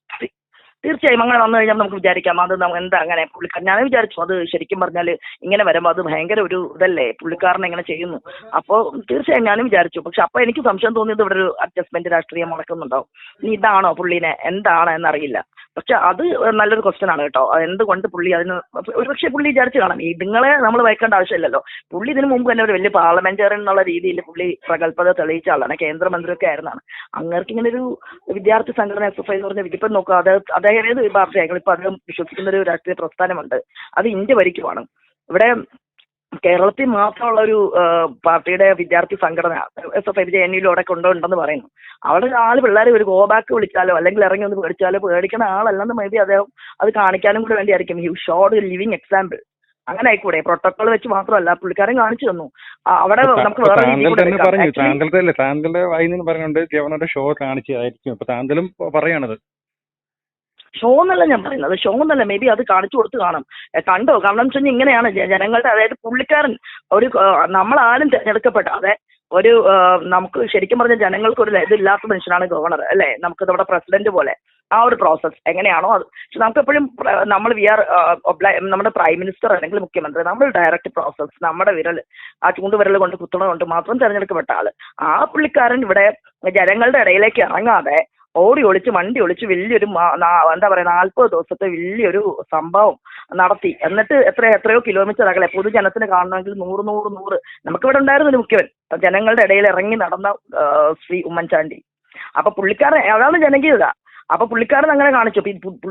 തീർച്ചയായും അങ്ങനെ വന്നു കഴിഞ്ഞാൽ നമുക്ക് വിചാരിക്കാം അത് എന്താ അങ്ങനെ പുള്ളിക്കാരൻ. ഞാൻ വിചാരിച്ചു അത് ശരിക്കും പറഞ്ഞാൽ ഇങ്ങനെ വരുമ്പോൾ അത് ഭയങ്കര ഒരു ഇതല്ലേ പുള്ളിക്കാരൻ ഇങ്ങനെ ചെയ്യുന്നു. അപ്പോൾ തീർച്ചയായും ഞാനും വിചാരിച്ചു. പക്ഷെ അപ്പോൾ എനിക്ക് സംശയം തോന്നിയത് ഇവിടെ ഒരു അഡ്ജസ്റ്റ്മെന്റ് രാഷ്ട്രീയം മുടക്കുന്നുണ്ടാവും. ഇനി ഇതാണോ പുള്ളിനെ? എന്താണ് എന്നറിയില്ല. പക്ഷെ അത് നല്ലൊരു ക്വസ്റ്റ്യൻ ആണ് കേട്ടോ. എന്തുകൊണ്ട് പുള്ളി അതിന് ഒരുപക്ഷെ പുള്ളി വിചാരിച്ചു കാണാം. ഇതുങ്ങളെ നമ്മൾ വയ്ക്കേണ്ട ആവശ്യമില്ലല്ലോ. പുള്ളി ഇതിനു മുമ്പ് തന്നെ ഒരു വലിയ പാർലമെന്റേറിയൻ എന്നുള്ള രീതിയിൽ പുള്ളി പ്രഗത്ഭത തെളിയിച്ച ആളാണ്. കേന്ദ്രമന്ത്രിയൊക്കെ ആയിരുന്നാണ്. അങ്ങേർക്ക് ഇങ്ങനെ ഒരു വിദ്യാർത്ഥി സംഘടന എന്ന് പറഞ്ഞ വിധിപ്പം നോക്കുക അത് അദ്ദേഹം ഏത് പാർട്ടിയായാലും ഇപ്പൊ അദ്ദേഹം വിശ്വസിക്കുന്ന ഒരു രാഷ്ട്രീയ പ്രസ്ഥാനമുണ്ട്. അത് ഇന്ത്യ ഭരിക്കുവാണ്. ഇവിടെ കേരളത്തിൽ മാത്രമുള്ള ഒരു പാർട്ടിയുടെ വിദ്യാർത്ഥി സംഘടന S F I J N യുയിലൂടെ കൊണ്ടുണ്ടെന്ന് പറയുന്നു. അവിടെ ആൾ പിള്ളേരെ ഒരു ഗോ ബാക്ക് വിളിച്ചാലോ അല്ലെങ്കിൽ ഇറങ്ങി ഒന്ന് പേടിച്ചാലോ പേടിക്കുന്ന ആളല്ലെന്ന് മേ ബി അദ്ദേഹം അത് കാണിക്കാനും കൂടെ വേണ്ടിയായിരിക്കും. യു ഷോഡ് ലിവിങ് എക്സാമ്പിൾ അങ്ങനെ ആയിക്കൂടെ? പ്രോട്ടോകോൾ വെച്ച് മാത്രമല്ല പുള്ളിക്കാരൻ കാണിച്ചു തന്നു. അവിടെ നമുക്ക് വേറെ താങ്കളുടെ നിന്ന് പറഞ്ഞുകൊണ്ട് ഗവർണറുടെ ഷോ കാണിച്ചതായിരിക്കും. അപ്പൊ താങ്കളും പറയാണത് ഷോ എന്നല്ല ഞാൻ പറയുന്നത്. ഷോ എന്നല്ല മേ ബി അത് കാണിച്ചു കൊടുത്ത് കാണും. കണ്ടോ? കാരണം വെച്ചാൽ ഇങ്ങനെയാണ് ജനങ്ങളുടെ അതായത് പുള്ളിക്കാരൻ ഒരു നമ്മളാരും നമ്മളാരും അതെ ഒരു നമുക്ക് ശരിക്കും പറഞ്ഞ ജനങ്ങൾക്ക് ഒരു ഇതില്ലാത്ത മനുഷ്യനാണ് ഗവർണർ അല്ലേ? നമുക്ക് നമ്മുടെ പ്രസിഡന്റ് പോലെ. ആ ഒരു പ്രോസസ് എങ്ങനെയാണോ അത്. പക്ഷെ നമുക്ക് എപ്പോഴും നമ്മൾ വി ആർ നമ്മുടെ പ്രൈം മിനിസ്റ്റർ അല്ലെങ്കിൽ മുഖ്യമന്ത്രി നമ്മൾ ഡയറക്റ്റ് പ്രോസസ് നമ്മുടെ വിരൽ ആ ചൂണ്ടുവിരൽ കൊണ്ട് കുത്തണ കൊണ്ട് മാത്രം തിരഞ്ഞെടുക്കപ്പെട്ട ആൾ. ആ പുള്ളിക്കാരൻ ഇവിടെ ജനങ്ങളുടെ ഇടയിലേക്ക് ഇറങ്ങാതെ ഓടി ഒളിച്ച് വണ്ടി ഒളിച്ച് വലിയൊരു എന്താ പറയാ നാൽപ്പത് ദിവസത്തെ വലിയൊരു സംഭവം നടത്തി. എന്നിട്ട് എത്ര എത്രയോ കിലോമീറ്റർ അകലെ പൊതുജനത്തിന് കാണണമെങ്കിൽ നൂറ് നൂറ് നൂറ്. നമുക്കിവിടെ ഉണ്ടായിരുന്നു ഒരു മുഖ്യവൻ. ജനങ്ങളുടെ ഇടയിൽ ഇറങ്ങി നടന്ന ശ്രീ ഉമ്മൻചാണ്ടി. അപ്പൊ പുള്ളിക്കാരൻ അതാണ് ജനകീയത. അപ്പൊ പുള്ളിക്കാരൻ അങ്ങനെ കാണിച്ചു.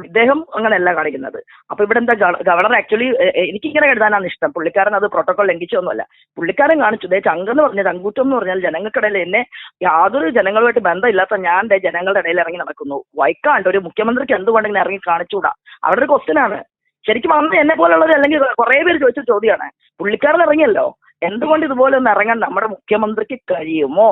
ഇദ്ദേഹം അങ്ങനെയല്ല കാണിക്കുന്നത്. അപ്പൊ ഇവിടെ എന്താ ഗവർണർ ആക്ച്വലി എനിക്കിങ്ങനെ എഴുതാനാണ് ഇഷ്ടം. പുള്ളിക്കാരൻ അത് പ്രോട്ടോകോൾ ലംഘിച്ചൊന്നുമല്ല. പുള്ളിക്കാരൻ കാണിച്ചു ദേ ചങ്കെന്ന് പറഞ്ഞ ചങ്കൂറ്റം എന്ന് പറഞ്ഞാൽ ജനങ്ങൾക്കിടയിൽ എന്നെ യാതൊരു ജനങ്ങളുമായിട്ട് ബന്ധമില്ലാത്ത ഞാൻ ദേ ജനങ്ങളുടെ ഇടയിൽ ഇറങ്ങി നടക്കുന്നു. വൈക്കാണ്ട് ഒരു മുഖ്യമന്ത്രിക്ക് എന്തുകൊണ്ട് ഇങ്ങനെ ഇറങ്ങി കാണിച്ചുകൂടാ? അവിടെ ഒരു ക്വസ്റ്റ്യൻ ആണ്. ശരിക്കും അന്ന് എന്നെ പോലുള്ളത് അല്ലെങ്കിൽ കുറെ പേര് ചോദിച്ച ചോദ്യമാണ്. പുള്ളിക്കാരൻ ഇറങ്ങിയല്ലോ. എന്തുകൊണ്ട് ഇതുപോലെ ഒന്ന് ഇറങ്ങാൻ നമ്മുടെ മുഖ്യമന്ത്രിക്ക് കഴിയുമോ?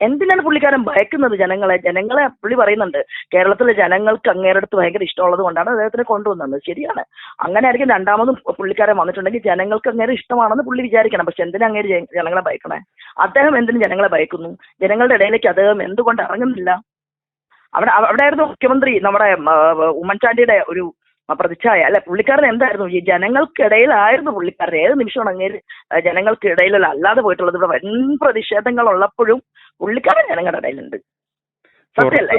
എന്തിനാണ് പുള്ളിക്കാരൻ ഭയക്കുന്നത് ജനങ്ങളെ? ജനങ്ങളെ പുള്ളി പറയുന്നുണ്ട് കേരളത്തിലെ ജനങ്ങൾക്ക് അങ്ങേരുടെ അടുത്ത് ഭയങ്കര ഇഷ്ടമുള്ളത് കൊണ്ടാണ് അദ്ദേഹത്തിനെ കൊണ്ടുവന്നത്. ശരിയാണ്. അങ്ങനെ ആയിരിക്കും രണ്ടാമതും പുള്ളിക്കാരൻ വന്നിട്ടുണ്ടെങ്കിൽ ജനങ്ങൾക്ക് അങ്ങേരെ ഇഷ്ടമാണെന്ന് പുള്ളി വിചാരിക്കണം. പക്ഷെ എന്തിനാ അങ്ങേര് ജനങ്ങളെ ഭയക്കണേ? അദ്ദേഹം എന്തിനും ജനങ്ങളെ ഭയക്കുന്നു? ജനങ്ങളുടെ ഇടയിലേക്ക് അദ്ദേഹം എന്തുകൊണ്ട് ഇറങ്ങുന്നില്ല? അവിടെ അവ- അവിടെ ആയിരുന്നു മുഖ്യമന്ത്രി നമ്മുടെ ഉമ്മൻചാണ്ടിയുടെ ഒരു പ്രതിച്ഛായ അല്ലെ പുള്ളിക്കാരൻ എന്തായിരുന്നു? ഈ ജനങ്ങൾക്കിടയിലായിരുന്നു പുള്ളിക്കാരൻ. ഏത് നിമിഷമാണ് അങ്ങേര് ജനങ്ങൾക്കിടയിലല്ല അല്ലാതെ പോയിട്ടുള്ളത്? ഇവിടെ വൻ പ്രതിഷേധങ്ങൾ ഉള്ളപ്പോഴും പുള്ളിക്കാരൻ ജനങ്ങളുടെ ഇടയിലുണ്ട്.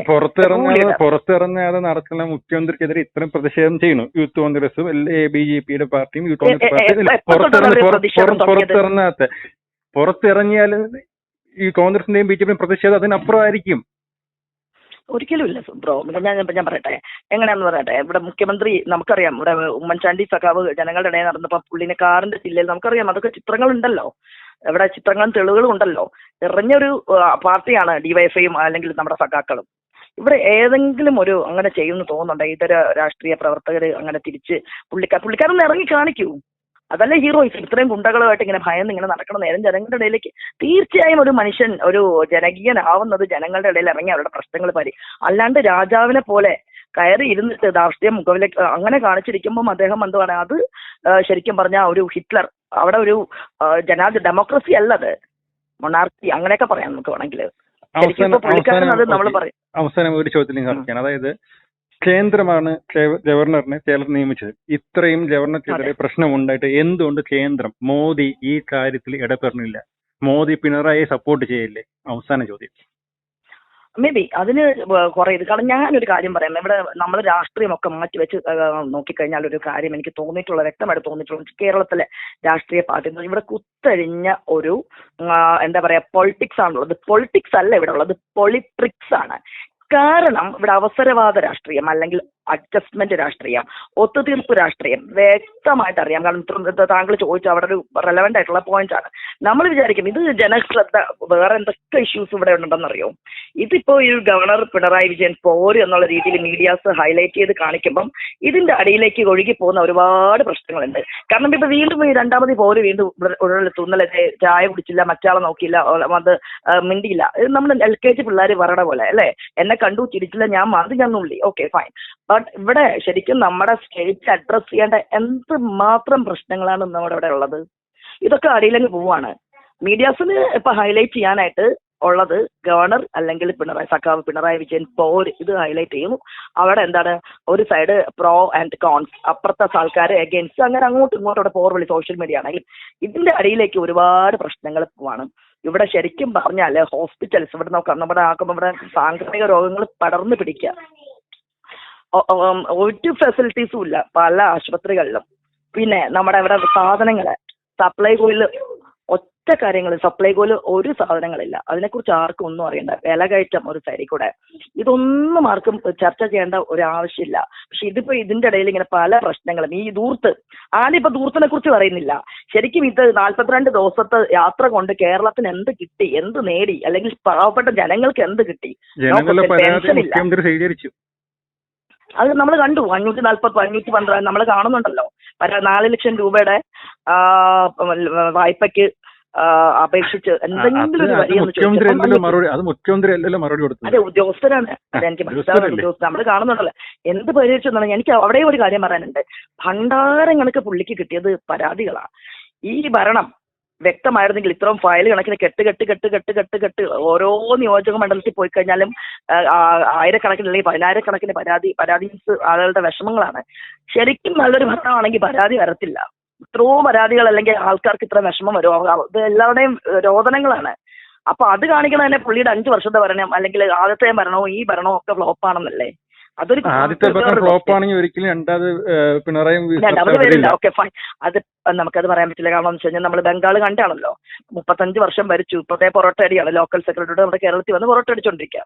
പുറത്തിറങ്ങാതെ. പുറത്തിറങ്ങാതെ നടക്കുന്ന മുഖ്യമന്ത്രിക്കെതിരെ ഇത്രയും പ്രതിഷേധം ചെയ്യുന്നു. യൂത്ത് കോൺഗ്രസും എ ബി ജെ പിയുടെ പാർട്ടിയും യൂത്ത് കോൺഗ്രസ്? പുറത്തിറങ്ങാത്ത പുറത്തിറങ്ങിയാൽ ഈ കോൺഗ്രസിന്റെയും ബി ജെ പിയും പ്രതിഷേധം അതിനപ്പുറമായിരിക്കും. ഒരിക്കലും ഇല്ല ബ്രോ. ഞാൻ ഞാൻ- പറയട്ടെ. എങ്ങനെയാന്ന് പറയട്ടെ? ഇവിടെ മുഖ്യമന്ത്രി നമുക്കറിയാം. ഇവിടെ ഉമ്മൻചാണ്ടി സഖാവ് ജനങ്ങളുടെ ഇടയിൽ നടന്നപ്പോ പുള്ളിനെ കാറിന്റെ ചില്ലയിൽ നമുക്കറിയാം. അതൊക്കെ ചിത്രങ്ങൾ ഉണ്ടല്ലോ ഇവിടെ ചിത്രങ്ങളും തെളിവുകളും ഉണ്ടല്ലോ. എറിഞ്ഞൊരു പാർട്ടിയാണ് ഡിവൈഎഫ്ഐയും അല്ലെങ്കിൽ നമ്മുടെ സഖാക്കളും. ഇവിടെ ഏതെങ്കിലും ഒരു അങ്ങനെ ചെയ്യുമെന്ന് തോന്നുന്നുണ്ടോ? ഇതര രാഷ്ട്രീയ പ്രവർത്തകർ അങ്ങനെ തിരിച്ച് പുള്ളിക്കാർ പുള്ളിക്കാരൊന്ന് ഇറങ്ങി കാണിക്കൂ. അതല്ല ഹീറോയിസം ഇത്രയും ഗുണ്ടകളുമായിട്ട് ഇങ്ങനെ ഭയന്ന് ഇങ്ങനെ നടക്കണ നേരം ജനങ്ങളുടെ ഇടയിലേക്ക് തീർച്ചയായും ഒരു മനുഷ്യൻ ഒരു ജനകീയനാവുന്നത് ജനങ്ങളുടെ ഇടയിൽ ഇറങ്ങി അവരുടെ പ്രശ്നങ്ങൾ പരി അല്ലാണ്ട് രാജാവിനെ പോലെ കയറി ഇരുന്നിട്ട് ദാർഷ്ട്യം മുഖവിലെ അങ്ങനെ കാണിച്ചിരിക്കുമ്പോൾ അദ്ദേഹം എന്തുവാണ് അത് ശരിക്കും പറഞ്ഞാൽ ഒരു ഹിറ്റ്ലർ അവിടെ ഒരു ജനാധി ഡെമോക്രസി അല്ലത്. മൊണാർക്കി അങ്ങനെയൊക്കെ പറയാം നമുക്ക് വേണമെങ്കിൽ അവസാനം ഒരു ചോദ്യത്തിൽ അതായത് കേന്ദ്രമാണ് ഗവ- ഗവർണറിനെ കേരളത്തിൽ നിയമിച്ചത്. ഇത്രയും ഗവർണർക്കെതിരെ പ്രശ്നമുണ്ടായിട്ട് എന്തുകൊണ്ട് കേന്ദ്രം മോദി ഈ കാര്യത്തിൽ ഇടപെടുന്നില്ല മോദി പിണറായിയെ സപ്പോർട്ട് ചെയ്യില്ലേ? അവസാന ചോദ്യം. മേ ബി അതിന് കുറെ ഇത്. കാരണം ഞാനൊരു കാര്യം പറയാം. ഇവിടെ നമ്മൾ രാഷ്ട്രീയമൊക്കെ മാറ്റി വെച്ച് ആ, നോക്കിക്കഴിഞ്ഞാൽ ഒരു കാര്യം എനിക്ക് തോന്നിയിട്ടുള്ള വ്യക്തമായിട്ട് തോന്നിയിട്ടുള്ള കേരളത്തിലെ രാഷ്ട്രീയ പാർട്ടി ഇവിടെ കുത്തഴിഞ്ഞ ഒരു എന്താ പറയാ പൊളിറ്റിക്സ് ആണുള്ളത്. പൊളിറ്റിക്സ് അല്ല ഇവിടെ ഉള്ളത്. പൊളിട്രിക്സ് ആണ്. കാരണം ഇവിടെ അവസരവാദ രാഷ്ട്രീയം അല്ലെങ്കിൽ അഡ്ജസ്റ്റ്മെന്റ് രാഷ്ട്രീയം ഒത്തുതീർപ്പ് രാഷ്ട്രീയം വ്യക്തമായിട്ട് അറിയാം കാരണം താങ്കൾ ചോദിച്ച അവിടെ ഒരു റെലവെന്റ് ആയിട്ടുള്ള പോയിന്റ് ആണ്. നമ്മൾ വിചാരിക്കും ഇത് ജനശ്രദ്ധ വേറെ എന്തൊക്കെ ഇഷ്യൂസ് ഇവിടെ ഉണ്ടെന്നറിയോ? ഇതിപ്പോ ഈ ഗവർണർ പിണറായി വിജയൻ പോര് എന്നുള്ള രീതിയിൽ മീഡിയാസ് ഹൈലൈറ്റ് ചെയ്ത് കാണിക്കുമ്പം ഇതിന്റെ അടിയിലേക്ക് ഒഴുകി പോകുന്ന ഒരുപാട് പ്രശ്നങ്ങളുണ്ട്. കാരണം ഇപ്പൊ വീണ്ടും ഈ രണ്ടാമത് പോര് വീണ്ടും ഉടലെത്തു ചായ കുടിച്ചില്ല മറ്റാളെ നോക്കിയില്ല അത് മിണ്ടിയില്ല. നമ്മൾ എൽ കെ ജി പിള്ളേർ പറയണ പോലെ അല്ലേ? എന്നെ കണ്ടു ചിരിച്ചില്ല ഞാൻ മാറി ഞാൻ ഉള്ളി ഓക്കെ ഫൈൻ ബട്ട് ഇവിടെ ശരിക്കും നമ്മുടെ സ്റ്റേറ്റ് അഡ്രസ് ചെയ്യേണ്ട എന്ത് മാത്രം പ്രശ്നങ്ങളാണ് നമ്മുടെ ഇവിടെ ഉള്ളത്? ഇതൊക്കെ അടിയിലങ്ങ് പോവാണ് മീഡിയാസിന് ഇപ്പൊ ഹൈലൈറ്റ് ചെയ്യാനായിട്ട് ഉള്ളത് ഗവർണർ അല്ലെങ്കിൽ പിണറായി സഖാവ് പിണറായി വിജയൻ പോര് ഇത് ഹൈലൈറ്റ് ചെയ്യും. അവിടെ എന്താണ്? ഒരു സൈഡ് പ്രോ ആൻഡ് കോൺസ് അപ്പുറത്തെ ആൾക്കാർ എഗെയിൻസ്റ്റ് അങ്ങനെ അങ്ങോട്ടും ഇങ്ങോട്ടും അവിടെ പോർ വിളി സോഷ്യൽ മീഡിയ ആണെങ്കിൽ ഇതിന്റെ അടിയിലേക്ക് ഒരുപാട് പ്രശ്നങ്ങൾ പോവാണ് ഇവിടെ ശരിക്കും പറഞ്ഞാൽ ഹോസ്പിറ്റൽസ് ഇവിടെ നോക്കാം നമ്മുടെ ആക്കുമ്പോൾ ഇവിടെ സാംക്രമിക രോഗങ്ങൾ പടർന്നു പിടിക്കുക. ഒരു ഫെസിലിറ്റീസും ഇല്ല. പല ആശുപത്രികളിലും. പിന്നെ നമ്മുടെ ഇവിടെ സാധനങ്ങൾ സപ്ലൈകോയിൽ ഒറ്റ കാര്യങ്ങൾ സപ്ലൈകോയിൽ ഒരു സാധനങ്ങളില്ല. അതിനെക്കുറിച്ച് ആർക്കും ഒന്നും അറിയണ്ട. വില കയറ്റം ഒരു സൈഡിൽ കൂടെ. ഇതൊന്നും ആർക്കും ചർച്ച ചെയ്യേണ്ട ഒരു ആവശ്യമില്ല. പക്ഷെ ഇതിപ്പോ ഇതിന്റെ ഇടയിൽ ഇങ്ങനെ പല പ്രശ്നങ്ങളും. ഈ ദൂർത്ത് ആദ്യം ഇപ്പൊ ദൂർത്തിനെ കുറിച്ച് പറയുന്നില്ല. ശരിക്കും ഇത് നാല്പത്തിരണ്ട് ദിവസത്തെ യാത്ര കൊണ്ട് കേരളത്തിന് എന്ത് കിട്ടി? എന്ത് നേടി? അല്ലെങ്കിൽ പാവപ്പെട്ട ജനങ്ങൾക്ക് എന്ത് കിട്ടി. മുഖ്യമന്ത്രി സ്വീകരിച്ചു. അത് നമ്മൾ കണ്ടു. അഞ്ഞൂറ്റി നാല്പത്തി അഞ്ഞൂറ്റി പന്ത്രണ്ട് നമ്മൾ കാണുന്നുണ്ടല്ലോ. നാല് ലക്ഷം രൂപയുടെ വായ്പയ്ക്ക് അപേക്ഷിച്ച് എന്തെങ്കിലും ഒരു അത് വരി ഒന്ന് മുഖ്യമന്ത്രി ചോദിച്ചപ്പോൾ അല്ലല്ലോ മറുപടി അത് മുഖ്യമന്ത്രി അല്ലല്ലോ മറുപടി കൊടുത്തത്. അതെ ഉദ്യോഗസ്ഥരാണ്. എനിക്ക് മനസ്സിലാവുന്ന? ഉദ്യോഗസ്ഥർ നമ്മൾ കാണുന്നുണ്ടല്ലോ. എന്ത് പരിഹരിച്ചു എന്നാണ്? എനിക്ക് അവിടെ ഒരു കാര്യം പറയാനുണ്ട്. ഭണ്ഡാരം കണക്ക് പുള്ളിക്ക് കിട്ടിയത് പരാതികളാണ് ഈ ഭരണം വ്യക്തമായിരുന്നെങ്കിൽ ഇത്രയും ഫയൽ കണക്കിന് കെട്ട് കെട്ട് കെട്ട് കെട്ട് കെട്ട് കെട്ട് ഓരോ നിയോജക മണ്ഡലത്തിൽ പോയി കഴിഞ്ഞാലും ആയിരക്കണക്കിന് അല്ലെങ്കിൽ പതിനായിരക്കണക്കിന് പരാതി പരാതീസ് ആളുകളുടെ വിഷമങ്ങളാണ്. ശരിക്കും നല്ലൊരു ഭരണമാണെങ്കിൽ പരാതി വരത്തില്ല. ഇത്രയും പരാതികൾ അല്ലെങ്കിൽ ആൾക്കാർക്ക് ഇത്ര വിഷമം വരും. ഇത് എല്ലാവരുടെയും രോദനങ്ങളാണ്. അപ്പൊ അത് കാണിക്കണ തന്നെ പുള്ളിയുടെ അഞ്ചു വർഷത്തെ ഭരണം അല്ലെങ്കിൽ ആദ്യത്തെ ഭരണവും ഈ ഭരണവും ഒക്കെ ഫ്ലോപ്പ് ആണെന്നല്ലേ? അതൊരു ആദ്യത്തെ ഫ്ലോപ്പ് ആണെങ്കിൽ ഒരിക്കലും രണ്ടാമത് രണ്ടാമത് വരില്ല. Okay fine. അത് നമുക്കത് പറയാൻ പറ്റില്ല. കാരണം എന്ന് വെച്ച് കഴിഞ്ഞാൽ നമ്മൾ ബംഗാൾ കണ്ടാണല്ലോ. മുപ്പത്തഞ്ച് വർഷം ഭരിച്ചു. ഇപ്പോഴത്തെ പൊറോട്ട അടിയാണ് ലോക്കൽ സെക്രട്ടറിയുടെ നമ്മുടെ കേരളത്തിൽ വന്ന് പൊറോട്ട അടിച്ചോണ്ടിരിക്കുക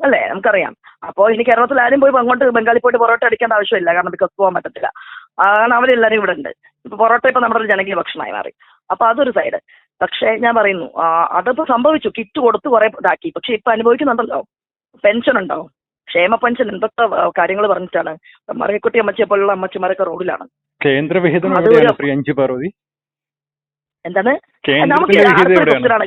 അല്ലേ? നമുക്കറിയാം. അപ്പോൾ ഇനി കേരളത്തിൽ ആരും പോയി അങ്ങോട്ട് ബംഗാളിൽ പോയിട്ട് പൊറോട്ട അടിക്കേണ്ട ആവശ്യമില്ല. കാരണം ബിക്കോസ് പോകാൻ പറ്റത്തില്ല. ആണ് അവരെല്ലാരും അവരെല്ലാവരും ഇവിടെ ഉണ്ട്. ഇപ്പൊ പൊറോട്ട ഇപ്പൊ നമ്മുടെ ഒരു ജനകീയ ഭക്ഷണമായി മാറി. അപ്പൊ അതൊരു സൈഡ് പക്ഷേ ഞാൻ പറയുന്നു അതിപ്പോ സംഭവിച്ചു. കിറ്റ് കൊടുത്ത് കുറെ ഇതാക്കി. പക്ഷെ ഇപ്പൊ അനുഭവിക്കുന്നുണ്ടല്ലോ. പെൻഷൻ ഉണ്ടോ ക്ഷേമ പെൻഷൻ എന്തൊക്കെ കാര്യങ്ങൾ പറഞ്ഞിട്ടാണ്? മറിയക്കുട്ടി അമ്മച്ചിയെ പോലുള്ള അമ്മച്ചിമാരൊക്കെ റോഡിലാണ്. അഞ്ചു പാർവതി? എന്താണ്? നമുക്ക്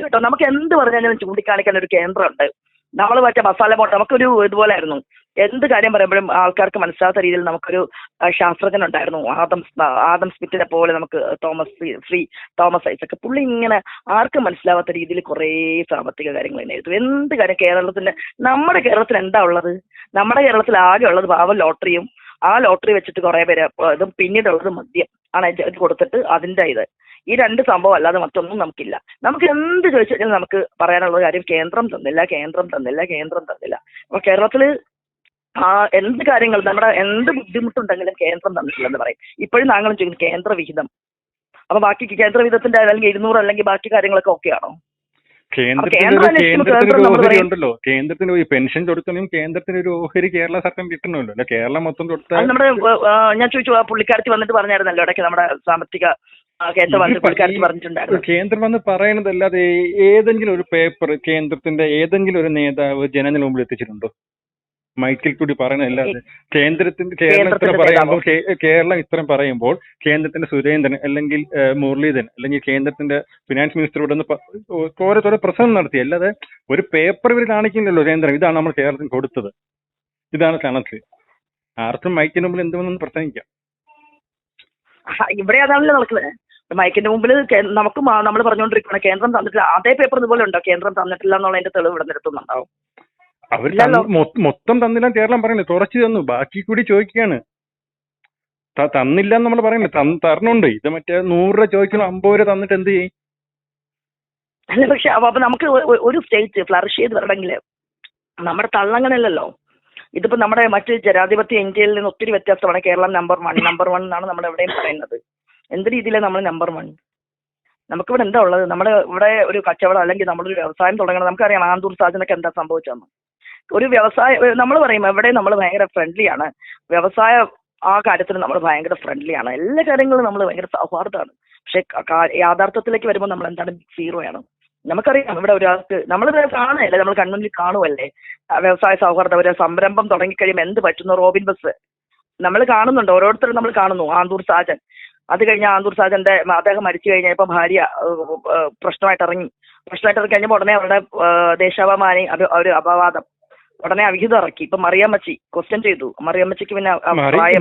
കേട്ടോ. നമുക്ക് എന്ത് പറഞ്ഞാലും ചൂണ്ടിക്കാണിക്കാൻ ഒരു കേന്ദ്രമുണ്ട്. നമ്മൾ മറ്റേ മസാല ബോട്ട് നമുക്കൊരു ഇതുപോലെ ആയിരുന്നു എന്ത് കാര്യം പറയുമ്പോഴും ആൾക്കാർക്ക് മനസ്സിലാത്ത രീതിയിൽ നമുക്കൊരു ശാസ്ത്രജ്ഞനുണ്ടായിരുന്നു. ആദം ആദം സ്മിത്തിനെ പോലെ നമുക്ക് തോമസ് ഫ്രീ- തോമസ് ഐസക് പുള്ളി ഇങ്ങനെ ആർക്കും മനസ്സിലാവാത്ത രീതിയിൽ കുറേ സാമ്പത്തിക കാര്യങ്ങൾ തന്നെ എഴുതും. എന്ത് കാര്യം കേരളത്തിന്റെ നമ്മുടെ കേരളത്തിൽ എന്താ ഉള്ളത്? നമ്മുടെ കേരളത്തിൽ ആകെ ഉള്ളത് പാവം ലോട്ടറിയും. ആ ലോട്ടറി വെച്ചിട്ട് കുറേ പേര് ഇതും പിന്നീടുള്ളത് മദ്യം ആണ് കൊടുത്തിട്ട് അതിന്റെ ഇത്. ഈ രണ്ട് സംഭവം അല്ലാതെ മറ്റൊന്നും നമുക്കില്ല. നമുക്ക് എന്ത് ചോദിച്ചു കഴിഞ്ഞാൽ നമുക്ക് പറയാനുള്ള കാര്യം കേന്ദ്രം തന്നില്ല കേന്ദ്രം തന്നില്ല കേന്ദ്രം തന്നില്ല. അപ്പൊ കേരളത്തിൽ ആ എന്ത് കാര്യങ്ങൾ നമ്മുടെ എന്ത് ബുദ്ധിമുട്ടുണ്ടെങ്കിലും കേന്ദ്രം തന്നിട്ടില്ല എന്ന് പറയും. ഇപ്പോഴും താങ്കളും ചോദിക്കും കേന്ദ്ര വിഹിതം അപ്പൊ ബാക്കി കേന്ദ്ര വിഹിതത്തിന്റെ അല്ലെങ്കിൽ ഇരുന്നൂറ് അല്ലെങ്കിൽ ബാക്കി കാര്യങ്ങളൊക്കെ ഓക്കെ അന്വേഷിക്കുമ്പോൾ കേന്ദ്രത്തിന് ഒരു ഓഹരി ഉണ്ടല്ലോ. കേന്ദ്രത്തിന് ഒരു പെൻഷൻ കൊടുക്കണമെങ്കിൽ കേന്ദ്രത്തിന് ഒരു ഓഹരി കേരള സർക്കാർ കിട്ടണമല്ലോ. അല്ലെ കേരളം മൊത്തം കൊടുത്താൽ നമ്മുടെ ഞാൻ ചോദിച്ചു ആ പുള്ളിക്കാരത്തി വന്നിട്ട് പറഞ്ഞായിരുന്നല്ലോ ഇടയ്ക്ക് നമ്മുടെ സാമ്പത്തിക കേന്ദ്രം വന്ന് പറയുന്നതല്ലാതെ ഏതെങ്കിലും ഒരു പേപ്പർ കേന്ദ്രത്തിന്റെ ഏതെങ്കിലും ഒരു നേതാവ് ജനങ്ങളുടെ മുമ്പിൽ എത്തിച്ചിട്ടുണ്ടോ? മൈക്കിൽ കൂടി പറയണല്ല കേന്ദ്രത്തിന്റെ കേരളം ഇത്ര പറയുമ്പോൾ കേരളം ഇത്രയും പറയുമ്പോൾ കേന്ദ്രത്തിന്റെ സുരേന്ദ്രൻ അല്ലെങ്കിൽ മുരളീധരൻ അല്ലെങ്കിൽ കേന്ദ്രത്തിന്റെ ഫിനാൻസ് മിനിസ്റ്റർ ഇവിടെ നിന്ന് തോരെ ഓരോരുത്തരെ പ്രസംഗം നടത്തി. അല്ലാതെ ഒരു പേപ്പർ ഇവർ കാണിക്കുന്നില്ലല്ലോ കേന്ദ്രം ഇതാണ് നമ്മൾ കേരളത്തിന് കൊടുത്തത്. ഇതാണ് കണക്ക്. ആർക്കും മൈക്കിന് മുമ്പിൽ എന്തുമെന്നൊന്ന് പ്രസംഗിക്കാം. ഇവിടെ അതാണല്ലോ നടക്കുന്നത്. മൈക്കിന്റെ മുമ്പിൽ നമുക്ക് നമ്മൾ പറഞ്ഞുകൊണ്ടിരിക്കുകയാണ് കേന്ദ്രം തന്നിട്ടില്ല അതേ പേപ്പർ ഇതുപോലെ ഉണ്ടോ? കേന്ദ്രം തന്നിട്ടില്ല എന്നുള്ളതിന്റെ തെളിവ് ഇവിടെ നിർത്തുന്നുണ്ടാവും അവർ. മൊത്തം തന്നില്ല കേരളം പറയുന്നത് തുറച്ചു തന്നു. ബാക്കി കൂടി ചോദിക്കുകയാണ്. തന്നില്ല എന്ന് നമ്മൾ തന്ന് തരണുണ്ട്. ഇത് മറ്റേ നൂറ് രൂപ ചോദിക്കണം അമ്പത് രൂപ തന്നിട്ട് എന്ത് ചെയ്യും? അല്ല പക്ഷെ അപ്പൊ നമുക്ക് ഒരു സ്റ്റേറ്റ് ഫ്ലറിഷ് ചെയ്ത് വരണമെങ്കിൽ നമ്മുടെ തള്ളങ്ങനല്ലല്ലോ ഇതിപ്പോ നമ്മുടെ മറ്റ് ജനാധിപത്യ ഇന്ത്യയിൽ നിന്ന് ഒത്തിരി വ്യത്യാസമാണ്. Keralam number one number one എന്നാണ് നമ്മൾ എവിടെയും പറയുന്നത്. എന്ത് രീതിയിലാണ് നമ്മൾ നമ്പർ വൺ? നമുക്കിവിടെ എന്താ ഉള്ളത്? നമ്മുടെ ഇവിടെ ഒരു കച്ചവടം അല്ലെങ്കിൽ നമ്മളൊരു വ്യവസായം തുടങ്ങണം. നമുക്കറിയാം ആന്തൂർ സാജനൊക്കെ എന്താ സംഭവിച്ചതെന്ന്. ഒരു വ്യവസായ നമ്മൾ പറയും എവിടെ നമ്മൾ ഭയങ്കര ഫ്രണ്ട്ലി ആണ്. വ്യവസായ ആ കാര്യത്തിൽ നമ്മൾ ഭയങ്കര ഫ്രണ്ട്ലി ആണ്. എല്ലാ കാര്യങ്ങളും നമ്മൾ ഭയങ്കര സൗഹാർദ്ദമാണ്. പക്ഷെ യാഥാർത്ഥ്യത്തിലേക്ക് വരുമ്പോൾ നമ്മൾ എന്താണ് സീറോ ആണ്. നമുക്കറിയാം ഇവിടെ ഒരാൾക്ക് നമ്മൾ കാണുകയല്ലേ നമ്മൾ കൺമുന്നിൽ കാണുമല്ലേ വ്യവസായ സൗഹാർദ്ദം ഒരു സംരംഭം തുടങ്ങിക്കഴിയുമ്പോൾ എന്ത് പറ്റുന്നു റോബിൻ ബസ്? നമ്മൾ കാണുന്നുണ്ട് ഓരോരുത്തരും നമ്മൾ കാണുന്നു. ആന്തൂർ സാജൻ. അത് കഴിഞ്ഞ ആന്തൂർ സാജന്റെ അദ്ദേഹം മരിച്ചു കഴിഞ്ഞപ്പോൾ ഭാര്യ പ്രശ്നമായിട്ട് ഇറങ്ങി പ്രശ്നമായിട്ട് ഇറങ്ങി കഴിഞ്ഞപ്പോൾ ഉടനെ അവരുടെ ദേശാഭിമാനി ഒരു അപവാദം. ഉടനെ അവിഹിതം ഇറക്കി. ഇപ്പൊ മറിയാമ്മച്ചി ക്വസ്റ്റ്യൻ ചെയ്തു. മറിയാമ്മച്ചിക്ക് പിന്നെ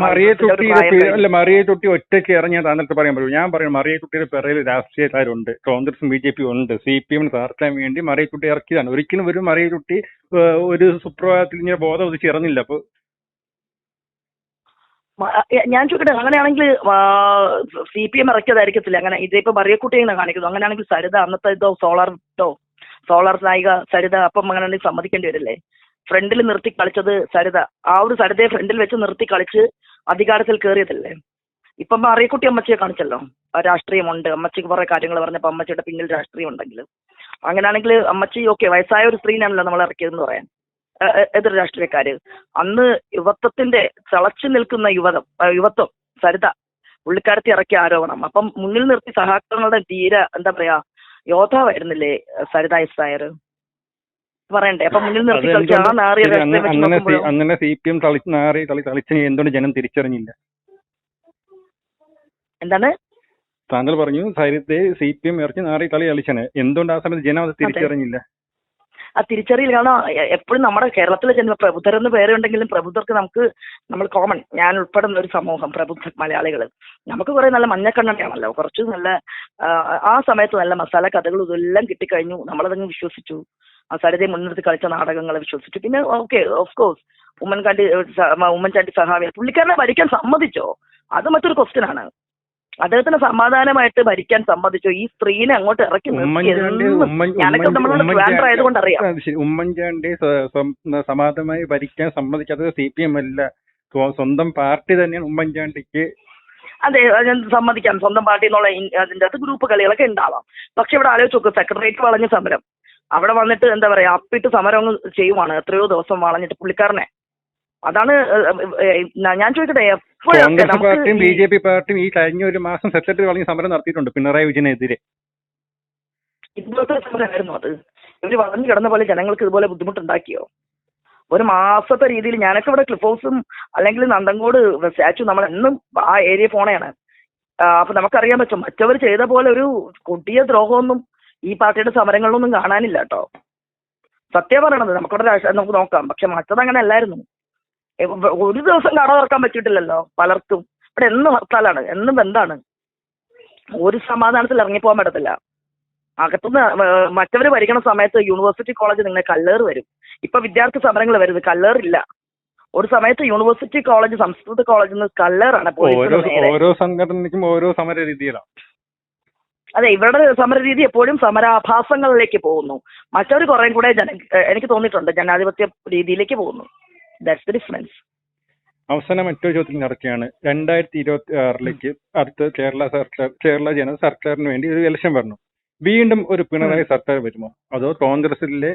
മറിയെ തൊട്ടിയുടെ മറിയെ തൊട്ടി ഒറ്റയ്ക്ക് ഇറങ്ങിയാൽ താങ്കൾക്ക് പറയാൻ പറ്റും ഞാൻ പറയുന്നത് മറിയെ തൊട്ടിയുടെ പിറയിൽ രാഷ്ട്രീയക്കാരുണ്ട്. കോൺഗ്രസും ബി ജെ പി ഉണ്ട്. സി പി എമ്മിന് തകർക്കാൻ വേണ്ടി മറിയെ തൊട്ടി ഇറക്കിയതാണ്. ഒരിക്കലും ഒരു മറിയെ തൊട്ടി ഒരു സുപ്രഭാതത്തിൽ ഇങ്ങനെ ബോധം ഉദിച്ച് ഇറങ്ങില്ല. അപ്പൊ ഞാൻ ചോദിക്കട്ടെ അങ്ങനെയാണെങ്കിൽ സി പി എം ഇറക്കിയതായിരിക്കത്തില്ല? അങ്ങനെ ഇതിപ്പോ മറിയക്കുട്ടി ഇങ്ങനെ കാണിക്കുന്നു. അങ്ങനെയാണെങ്കിൽ സരിത അന്നത്തെ ഇതോ സോളാർ ഇതോ സോളാർ നായിക സരിത അപ്പം അങ്ങനെയാണെങ്കിൽ സമ്മതിക്കേണ്ടി വരില്ലേ? ഫ്രണ്ടിൽ നിർത്തി കളിച്ചത് സരിത. ആ ഒരു സരിതയെ ഫ്രണ്ടിൽ വെച്ച് നിർത്തി കളിച്ച് അധികാരത്തിൽ കയറിയതല്ലേ ഇപ്പം അറിയക്കുട്ടി അമ്മച്ചിയെ കാണിച്ചല്ലോ. ആ രാഷ്ട്രീയമുണ്ട്. അമ്മച്ചിക്ക് കുറെ കാര്യങ്ങൾ പറഞ്ഞപ്പോൾ അമ്മച്ചിയുടെ പിന്നിൽ രാഷ്ട്രീയം ഉണ്ടെങ്കിൽ. അങ്ങനെയാണെങ്കിൽ അമ്മച്ചി ഓക്കെ വയസ്സായ ഒരു സ്ത്രീനാണല്ലോ നമ്മൾ ഇറക്കിയതെന്ന് പറയാൻ. എതിർ രാഷ്ട്രീയക്കാര്. അന്ന് യുവത്വത്തിന്റെ തിളച്ചു നിൽക്കുന്ന യുവതം യുവത്വം സരിത പുള്ളിക്കാരത്തി ഇറക്കിയ ആരോപണം. അപ്പം മുന്നിൽ നിർത്തി സഹാക്കളുടെ തീര എന്താ പറയാ യോദ്ധാവായിരുന്നില്ലേ സരിത എസ് നായർ പറയണ്ടേ? അപ്പൊ മുന്നിൽ നിർത്തി കളിച്ച ആ അതെന്തുകൊണ്ട് നാറിയ രാഷ്ട്രീയം വെച്ച് അങ്ങനെ സി- നോക്കുമ്പോഴോ അങ്ങനെ സി പി എം തളി നാറി തളി തളിച്ച് എന്തുകൊണ്ട് ജനം തിരിച്ചറിഞ്ഞില്ല? എന്താണ്? താങ്കൾ പറഞ്ഞു സരിതയെ സി പി എം ഇറച്ചി നാറി തളി കളിച്ചാണ് എന്തുകൊണ്ട് ആ സമയത്ത് ജനം അത് തിരിച്ചറിഞ്ഞില്ല? ആ തിരിച്ചറിയില്ല. കാരണം എപ്പോഴും നമ്മുടെ കേരളത്തിലെ ജന്മ പ്രബുദ്ധരെന്ന് പേരുണ്ടെങ്കിലും പ്രബുദ്ധർക്ക് നമുക്ക് നമ്മൾ കോമൺ ഞാൻ ഉൾപ്പെടുന്ന ഒരു സമൂഹം പ്രബുദ്ധ മലയാളികൾ നമുക്ക് കുറെ നല്ല മഞ്ഞക്കണ്ണടയാണല്ലോ കുറച്ച് നല്ല ആ, ആ സമയത്ത് നല്ല മസാല കഥകളും ഇതെല്ലാം കിട്ടിക്കഴിഞ്ഞു. നമ്മളതങ്ങ് വിശ്വസിച്ചു. ആ സരിതയെ മുൻനിർത്തി കളിച്ച നാടകങ്ങളെ വിശ്വസിച്ചു. പിന്നെ okay of course Oommen Chandy Oommen Chandy Sakhawi പുള്ളിക്കാരനെ ഭരിക്കാൻ സമ്മതിച്ചോ? അത് മറ്റൊരു ക്വസ്റ്റ്യൻ ആണ്. അദ്ദേഹത്തിന് സമാധാനമായിട്ട് ഭരിക്കാൻ സമ്മതിച്ചോ? ഈ സ്ത്രീനെ അങ്ങോട്ട് ഇറക്കി ഞാനൊക്കെ നമ്മളോട് ട്രാൻഡർ ആയതുകൊണ്ട് അറിയാം. ഉമ്മൻചാണ്ടി സമാധാനമായി ഭരിക്കാൻ സമ്മതിക്കാത്തത് സി പി എം അല്ല. സ്വ- സ്വന്തം പാർട്ടി തന്നെയാണ് ഉമ്മൻചാണ്ടിക്ക്. അതെ ഞാൻ സമ്മതിക്കാം. സ്വന്തം പാർട്ടി എന്നുള്ള അതിന്റെ അത് ഗ്രൂപ്പ് കളികളൊക്കെ ഉണ്ടാവാം. പക്ഷെ ഇവിടെ ആലോചിച്ച് നോക്കും സെക്രട്ടേറിയറ്റ് വളഞ്ഞ സമരം. അവിടെ വന്നിട്ട് എന്താ പറയാ അപ്പിട്ട് സമരം അങ്ങ് ചെയ്യുവാണ്. എത്രയോ ദിവസം വളഞ്ഞിട്ട് പുള്ളിക്കാരനെ. അതാണ് ഞാൻ ചോദിക്കട്ടെ എപ്പോഴും കോൺഗ്രസ് പാർട്ടിയും ബി ജെ പി പാർട്ടിയും ഈ കഴിഞ്ഞ ഒരു മാസം സെക്രട്ടറി വളഞ്ഞ് സമരം നടത്തിയിട്ടുണ്ട് പിണറായി വിജയനെതിരെ. ഇതുപോലത്തെ സമരമായിരുന്നു അത്. ഇവർ വളഞ്ഞു കിടന്ന പോലെ ജനങ്ങൾക്ക് ഇതുപോലെ ബുദ്ധിമുട്ടുണ്ടാക്കിയോ? ഒരു മാസത്തെ രീതിയിൽ ഞാനൊക്കെ ഇവിടെ ക്ലിഫ് ഹൗസും അല്ലെങ്കിൽ നന്തങ്കോട് സ്റ്റാച്ചു നമ്മൾ എന്നും ആ ഏരിയ പോണയാണ് അപ്പൊ നമുക്കറിയാൻ പറ്റും മറ്റവർ ചെയ്ത പോലെ ഒരു കൊടിയ ദ്രോഹമൊന്നും ഈ പാർട്ടിയുടെ സമരങ്ങളിലൊന്നും കാണാനില്ല കേട്ടോ. സത്യം പറയണത് നമുക്കിവിടെ രാഷ്ട്രീയം നമുക്ക് നോക്കാം. പക്ഷെ മറ്റത് അങ്ങനെ അല്ലായിരുന്നു. ഒരു ദിവസം കട തുറക്കാൻ പറ്റിയിട്ടില്ലല്ലോ പലർക്കും. ഇവിടെ എന്നും ഹർത്താലാണ് എന്നും ബന്ധാണ്. ഒരു സമാധാനത്തിൽ ഇറങ്ങിപ്പോകാൻ പറ്റത്തില്ല. അകത്തുനിന്ന് മറ്റവർ ഭരിക്കണ സമയത്ത് യൂണിവേഴ്സിറ്റി കോളേജ് നിങ്ങളെ കല്ലേറ് വരും. ഇപ്പൊ വിദ്യാർത്ഥി സമരങ്ങൾ വരുന്നത് കല്ലേറില്ല. ഒരു സമയത്ത് യൂണിവേഴ്സിറ്റി കോളേജ് സംസ്കൃത കോളേജിൽ നിന്ന് കല്ലേറാണ് ഓരോ സംഘടനയ്ക്കും ഓരോ സമര രീതിയിലാണ് അതെ ഇവരുടെ സമര രീതി എപ്പോഴും സമരാഭാസങ്ങളിലേക്ക് പോകുന്നു. മറ്റവർ കുറെ കൂടെ ജന എനിക്ക് തോന്നിയിട്ടുണ്ട് ജനാധിപത്യ രീതിയിലേക്ക് പോകുന്നു. ദാറ്റ്സ് ദ ഡിഫറൻസ് അവസാനം മറ്റൊരു ചോദ്യത്തിൽ നടക്കുകയാണ്. രണ്ടായിരത്തി ഇരുപത്തി ആറിലേക്ക് അടുത്ത കേരള സർക്കാർ കേരള ജന സർക്കാരിന് വേണ്ടി ഒരു ഇലക്ഷൻ വരണം വീണ്ടും ഒരു പിണറായി സർക്കാർ വരുമോ? അതോ കോൺഗ്രസിലെ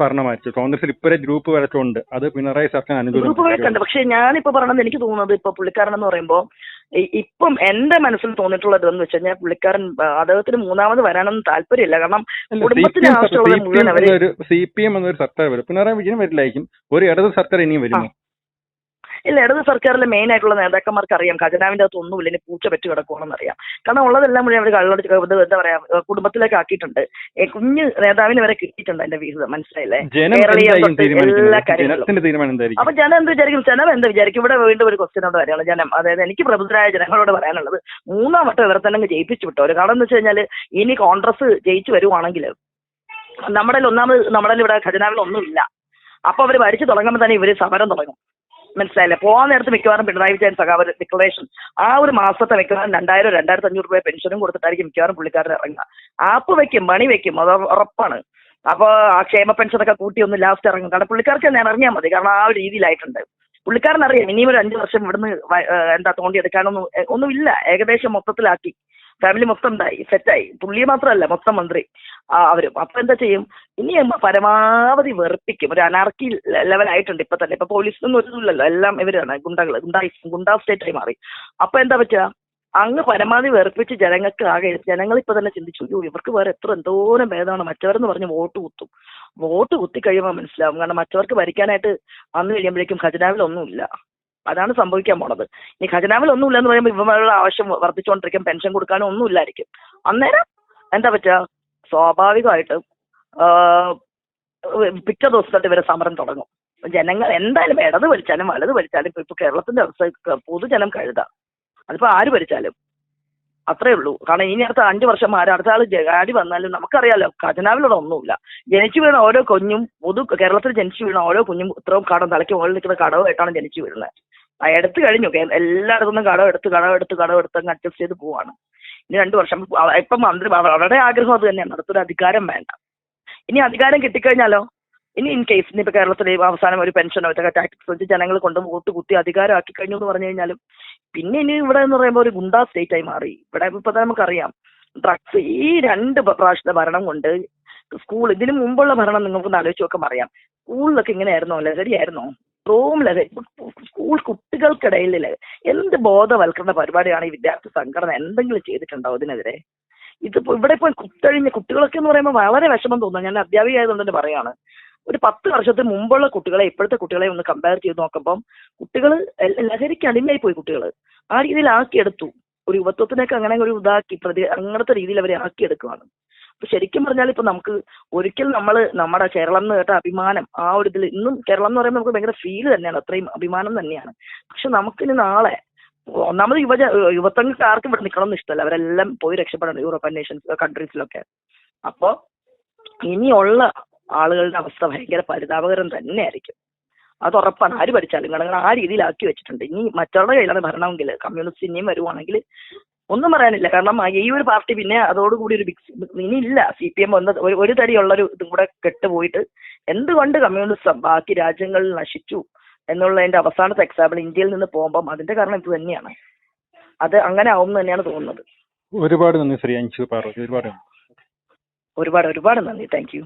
ഭരണമായിരിക്കും കോൺഗ്രസിൽ ഇപ്പോഴേ ഗ്രൂപ്പ് വരച്ചുണ്ട് അത് പിണറായി സർക്കാർ ഗ്രൂപ്പ് വഴക്കുണ്ട് പക്ഷേ പക്ഷെ ഞാനിപ്പോ പറഞ്ഞത് എനിക്ക് തോന്നുന്നത് ഇപ്പൊ പുള്ളിക്കാരൻ എന്ന് പറയുമ്പോ ഈ- ഇപ്പം എന്റെ മനസ്സിൽ തോന്നിയിട്ടുള്ളത് എന്ന് വെച്ച് കഴിഞ്ഞാൽ പുള്ളിക്കാരൻ അദ്ദേഹത്തിന് മൂന്നാമത് വരാനൊന്നും താല്പര്യമില്ല. കാരണം കുടുംബത്തിന് ആവശ്യമുള്ളത് മുഴുവൻ അവർ സി പി എം എന്നൊരു സർക്കാർ വരും. പിണറായി വിജയൻ വരില്ലായിരിക്കും. ഒരു ഇടത് സർക്കാർ ഇനിയും വരുമോ? ഇല്ല ഇടത് സർക്കാരിലെ മെയിൻ ആയിട്ടുള്ള നേതാക്കന്മാർക്ക് അറിയാം. ഖജനാവിന്റെ അകത്ത് ഒന്നുമില്ല ഇനി പൂച്ച പെറ്റ് കിടക്കുവാണെന്ന് അറിയാം. കാരണം ഉള്ളതെല്ലാം മുഴുവൻ അവർ കള്ളടിച്ച് എന്താ പറയാ കുടുംബത്തിലേക്ക് ആക്കിയിട്ടുണ്ട്. കുഞ്ഞ് നേതാവിന് വരെ കിട്ടിയിട്ടുണ്ട് എന്റെ വിഹിതം മനസ്സിലായില്ലേ? എല്ലാ കാര്യങ്ങളും. അപ്പൊ ജനം എന്ത് വിചാരിക്കും? ജനം എന്ത് വിചാരിക്കും? ഇവിടെ വീണ്ടും ഒരു ക്വസ്റ്റ്യനോട് വരെയാണ് ജനം അതായത് എനിക്ക് പ്രബുദ്ധരായ ജനങ്ങളോട് പറയാനുള്ളത് മൂന്നാം വട്ടം ഇവരെ തന്നെ ജയിപ്പിച്ചു വിട്ടോ. ഒരു കാരണം എന്ന് വെച്ച് കഴിഞ്ഞാൽ ഇനി കോൺഗ്രസ് ജയിച്ചു വരുവാണെങ്കിൽ നമ്മുടെ ഒന്നാമത് നമ്മുടെ ഇവിടെ ഖജനാവിൽ ഒന്നുമില്ല. അപ്പൊ അവർ ഭരിച്ചു തുടങ്ങുമ്പോൾ തന്നെ ഇവർ സമരം തുടങ്ങും. മനസ്സിലായില്ലേ? പോകാൻ നേരത്ത് മിക്കവാറും പിണറായി വിജയൻ സഖാവ് ഡിക്ലറേഷൻ ആ ഒരു മാസത്തെ മിക്കവാറും രണ്ടായിരം രണ്ടായിരത്തി അഞ്ഞൂറ് രൂപ പെൻഷനും കൊടുത്തിട്ടായിരിക്കും മിക്കവാറും പുള്ളിക്കാരൻ ഇറങ്ങുക. ആപ്പ് വെക്കും മണി വെക്കും അത് ഉറപ്പാണ്. അപ്പോൾ ആ ക്ഷേമ പെൻഷനൊക്കെ കൂട്ടി ഒന്ന് ലാസ്റ്റ് ഇറങ്ങും. കാരണം പുള്ളിക്കാർക്ക് ഞാൻ ഇറങ്ങിയാൽ മതി. കാരണം ആ ഒരു രീതിയിലായിട്ടുണ്ട്. പുള്ളിക്കാരൻ അറിയാം ഇനിയും ഒരു അഞ്ച് വർഷം ഇവിടുന്ന് എന്താ തോണ്ടി എടുക്കാനൊന്നും ഒന്നുമില്ല. ഏകദേശം മൊത്തത്തിലാക്കി. ഫാമിലി മൊത്തം ഉണ്ടായി സെറ്റായി പുള്ളി മാത്രമല്ല മൊത്തം മന്ത്രി. അവരും. അപ്പൊ എന്താ ചെയ്യും? ഇനി അമ്മ പരമാവധി വെറുപ്പിക്കും. ഒരു അനാർക്കി ലെവലായിട്ടുണ്ട് ഇപ്പൊ തന്നെ. ഇപ്പൊ പോലീസിനൊന്നും ഒരു ഇല്ലല്ലോ എല്ലാം ഇവരാണ് ഗുണ്ടകൾ ഗുണ്ടായി ഗുണ്ടാ സ്റ്റേറ്റായി മാറി. അപ്പൊ എന്താ പറ്റുക? അങ്ങ് പരമാവധി വെറുപ്പിച്ച് ജനങ്ങൾക്ക് ആകെ ജനങ്ങൾ ഇപ്പൊ തന്നെ ചിന്തിച്ചു അയ്യോ ഇവർക്ക് വേറെ എത്ര എന്തോരം ഭേദമാണ്. മറ്റവരെന്ന് പറഞ്ഞ് വോട്ട് കുത്തും. വോട്ട് കുത്തി കഴിയുമ്പോൾ മനസ്സിലാവും. കാരണം മറ്റവർക്ക് ഭരിക്കാനായിട്ട് വന്നു കഴിയുമ്പോഴേക്കും ഖജനാവിൽ ഒന്നുമില്ല അതാണ് സംഭവിക്കാൻ പോണത്. ഇനി ഖജനാവിൽ ഒന്നുമില്ല എന്ന് പറയുമ്പോൾ ഇവന്മാരുടെ ആവശ്യം വർദ്ധിച്ചുകൊണ്ടിരിക്കും പെൻഷൻ കൊടുക്കാനും ഒന്നും ഇല്ലായിരിക്കും അന്നേരം എന്താ പറ്റുക സ്വാഭാവികമായിട്ടും പിറ്റ ദിവസത്തോട്ട് ഇവരെ സമരം തുടങ്ങും. ജനങ്ങൾ എന്തായാലും ഇടത് വലിച്ചാലും വലത് വലിച്ചാലും ഇപ്പൊ കേരളത്തിന്റെ അവസ്ഥ പൊതുജനം കഴുത. അതിപ്പോ ആര് വലിച്ചാലും അത്രേ ഉള്ളൂ. കാരണം ഇനി അടുത്ത അഞ്ചു വർഷം ആര് അടുത്ത ആൾ ജാടി വന്നാലും നമുക്കറിയാലോ ഖജനാവിലൂടെ ഒന്നുമില്ല. ജനിച്ചു വീണ ഓരോ കുഞ്ഞും പൊതു കേരളത്തിൽ ജനിച്ചു വീണ ഓരോ കുഞ്ഞും ഇത്രയും കടം തലയ്ക്ക് മുകളിൽ നിൽക്കുന്ന കടവുമായിട്ടാണ് ജനിച്ചു വീഴുന്നത്. എടുത്തു കഴിഞ്ഞു. എല്ലായിടത്തും കടം എടുത്ത് കടം എടുത്ത് കടം എടുത്ത് അങ്ങ് അഡ്ജസ്റ്റ് ചെയ്ത് പോവാണ്. ഇനി രണ്ടു വർഷം ഇപ്പൊ മന്ത്രി അവരുടെ ആഗ്രഹം അത് തന്നെയാണ്. അടുത്തൊരു അധികാരം വേണ്ട. ഇനി അധികാരം കിട്ടിക്കഴിഞ്ഞാലോ? ഇനി ഇൻ കേസ് ഇനി ഇപ്പൊ കേരളത്തിൽ അവസാനം ഒരു പെൻഷനോ ഇതൊക്കെ ടാക്സ് വെച്ച് ജനങ്ങൾ കൊണ്ട് വോട്ട് കുത്തി അധികാരം ആക്കി കഴിഞ്ഞു എന്ന് പറഞ്ഞു കഴിഞ്ഞാലും പിന്നെ ഇനി ഇവിടെ എന്ന് പറയുമ്പോൾ ഒരു ഗുണ്ടാ സ്റ്റേറ്റ് ആയി മാറി. ഇവിടെ ഇപ്പൊ തന്നെ നമുക്കറിയാം. ഡ്രഗ്സ് ഈ രണ്ട് പ്രാവശ്യത്തെ ഭരണം കൊണ്ട് സ്കൂൾ ഇതിനു മുമ്പുള്ള ഭരണം നിങ്ങൾക്ക് ആലോചിച്ച് നോക്കാൻ അറിയാം സ്കൂളിലൊക്കെ ഇങ്ങനെയായിരുന്നോ? ലഹരിയായിരുന്നോ റോം ലഹരി സ്കൂൾ കുട്ടികൾക്കിടയിൽ. എന്ത് ബോധവൽക്കരണ പരിപാടിയാണ് ഈ വിദ്യാർത്ഥി സംഘടന എന്തെങ്കിലും ചെയ്തിട്ടുണ്ടോ ഇതിനെതിരെ ഇതിപ്പോ ഇവിടെ ഇപ്പോൾ കുത്തഴിഞ്ഞ കുട്ടികളൊക്കെ എന്ന് പറയുമ്പോൾ വളരെ വിഷമം തോന്നുന്നു. ഞാൻ അധ്യാപിക ആയതുകൊണ്ട് തന്നെ പറയാണ്. ഒരു പത്ത് വർഷത്തിന് മുമ്പുള്ള കുട്ടികളെ ഇപ്പോഴത്തെ കുട്ടികളെ ഒന്ന് കമ്പയർ ചെയ്ത് നോക്കുമ്പോൾ കുട്ടികൾ ലഹരിക്ക് അടിമയായി പോയി കുട്ടികൾ ആ രീതിയിൽ ആക്കിയെടുത്തു. ഒരു യുവത്വത്തിനൊക്കെ അങ്ങനെ ഒരു ഇതാക്കി പ്രതി അങ്ങനത്തെ രീതിയിൽ അവരെ ആക്കിയെടുക്കുകയാണ് അപ്പൊ ശരിക്കും പറഞ്ഞാൽ ഇപ്പൊ നമുക്ക് ഒരിക്കൽ നമ്മൾ നമ്മുടെ കേരളം എന്ന് കേട്ട അഭിമാനം ആ ഒരു ഇതിൽ ഇന്നും കേരളം എന്ന് പറയുമ്പോൾ നമുക്ക് ഭയങ്കര ഫീൽ തന്നെയാണ് അത്രയും അഭിമാനം തന്നെയാണ്. പക്ഷെ നമുക്കിനി നാളെ ഒന്നാമത് യുവജ യുവത്വങ്ങൾക്ക് ആർക്കും ഇവിടെ നിൽക്കണം എന്ന് ഇഷ്ടമല്ല. അവരെല്ലാം പോയി രക്ഷപ്പെടണം യൂറോപ്യൻ നേഷൻസ് കൺട്രീസിലൊക്കെ അപ്പോ ഇനിയുള്ള ആളുകളുടെ അവസ്ഥ ഭയങ്കര പരിതാപകരം തന്നെയായിരിക്കും. അത് ഉറപ്പാണ്. ആര് പഠിച്ചാലും കാരണം ആ രീതിയിലാക്കി വെച്ചിട്ടുണ്ട്. ഇനി മറ്റുള്ള കയ്യിലാണ് ഭരണമെങ്കിൽ കമ്മ്യൂണിസ്റ്റ് ഇനിയും വരുവാണെങ്കിൽ ഒന്നും പറയാനില്ല. കാരണം ഈ ഒരു പാർട്ടി പിന്നെ അതോടുകൂടി ഒരു ബിഗ് ഇനി ഇല്ല സി പി എം വന്നത് ഒരു തടിയുള്ള ഒരു ഇതും കൂടെ കെട്ടുപോയിട്ട് എന്തുകൊണ്ട് കമ്മ്യൂണിസം ബാക്കി രാജ്യങ്ങളിൽ നശിച്ചു എന്നുള്ളതിന്റെ അവസാനത്തെ എക്സാമ്പിൾ ഇന്ത്യയിൽ നിന്ന് പോകുമ്പം അതിന്റെ കാരണം ഇത് തന്നെയാണ്. അത് അങ്ങനെ ആവുമെന്ന് തന്നെയാണ് തോന്നുന്നത്. ഒരുപാട് നന്ദി ശ്രീ അഞ്ചു ഒരുപാട് ഒരുപാട് ഒരുപാട് നന്ദി. Thank you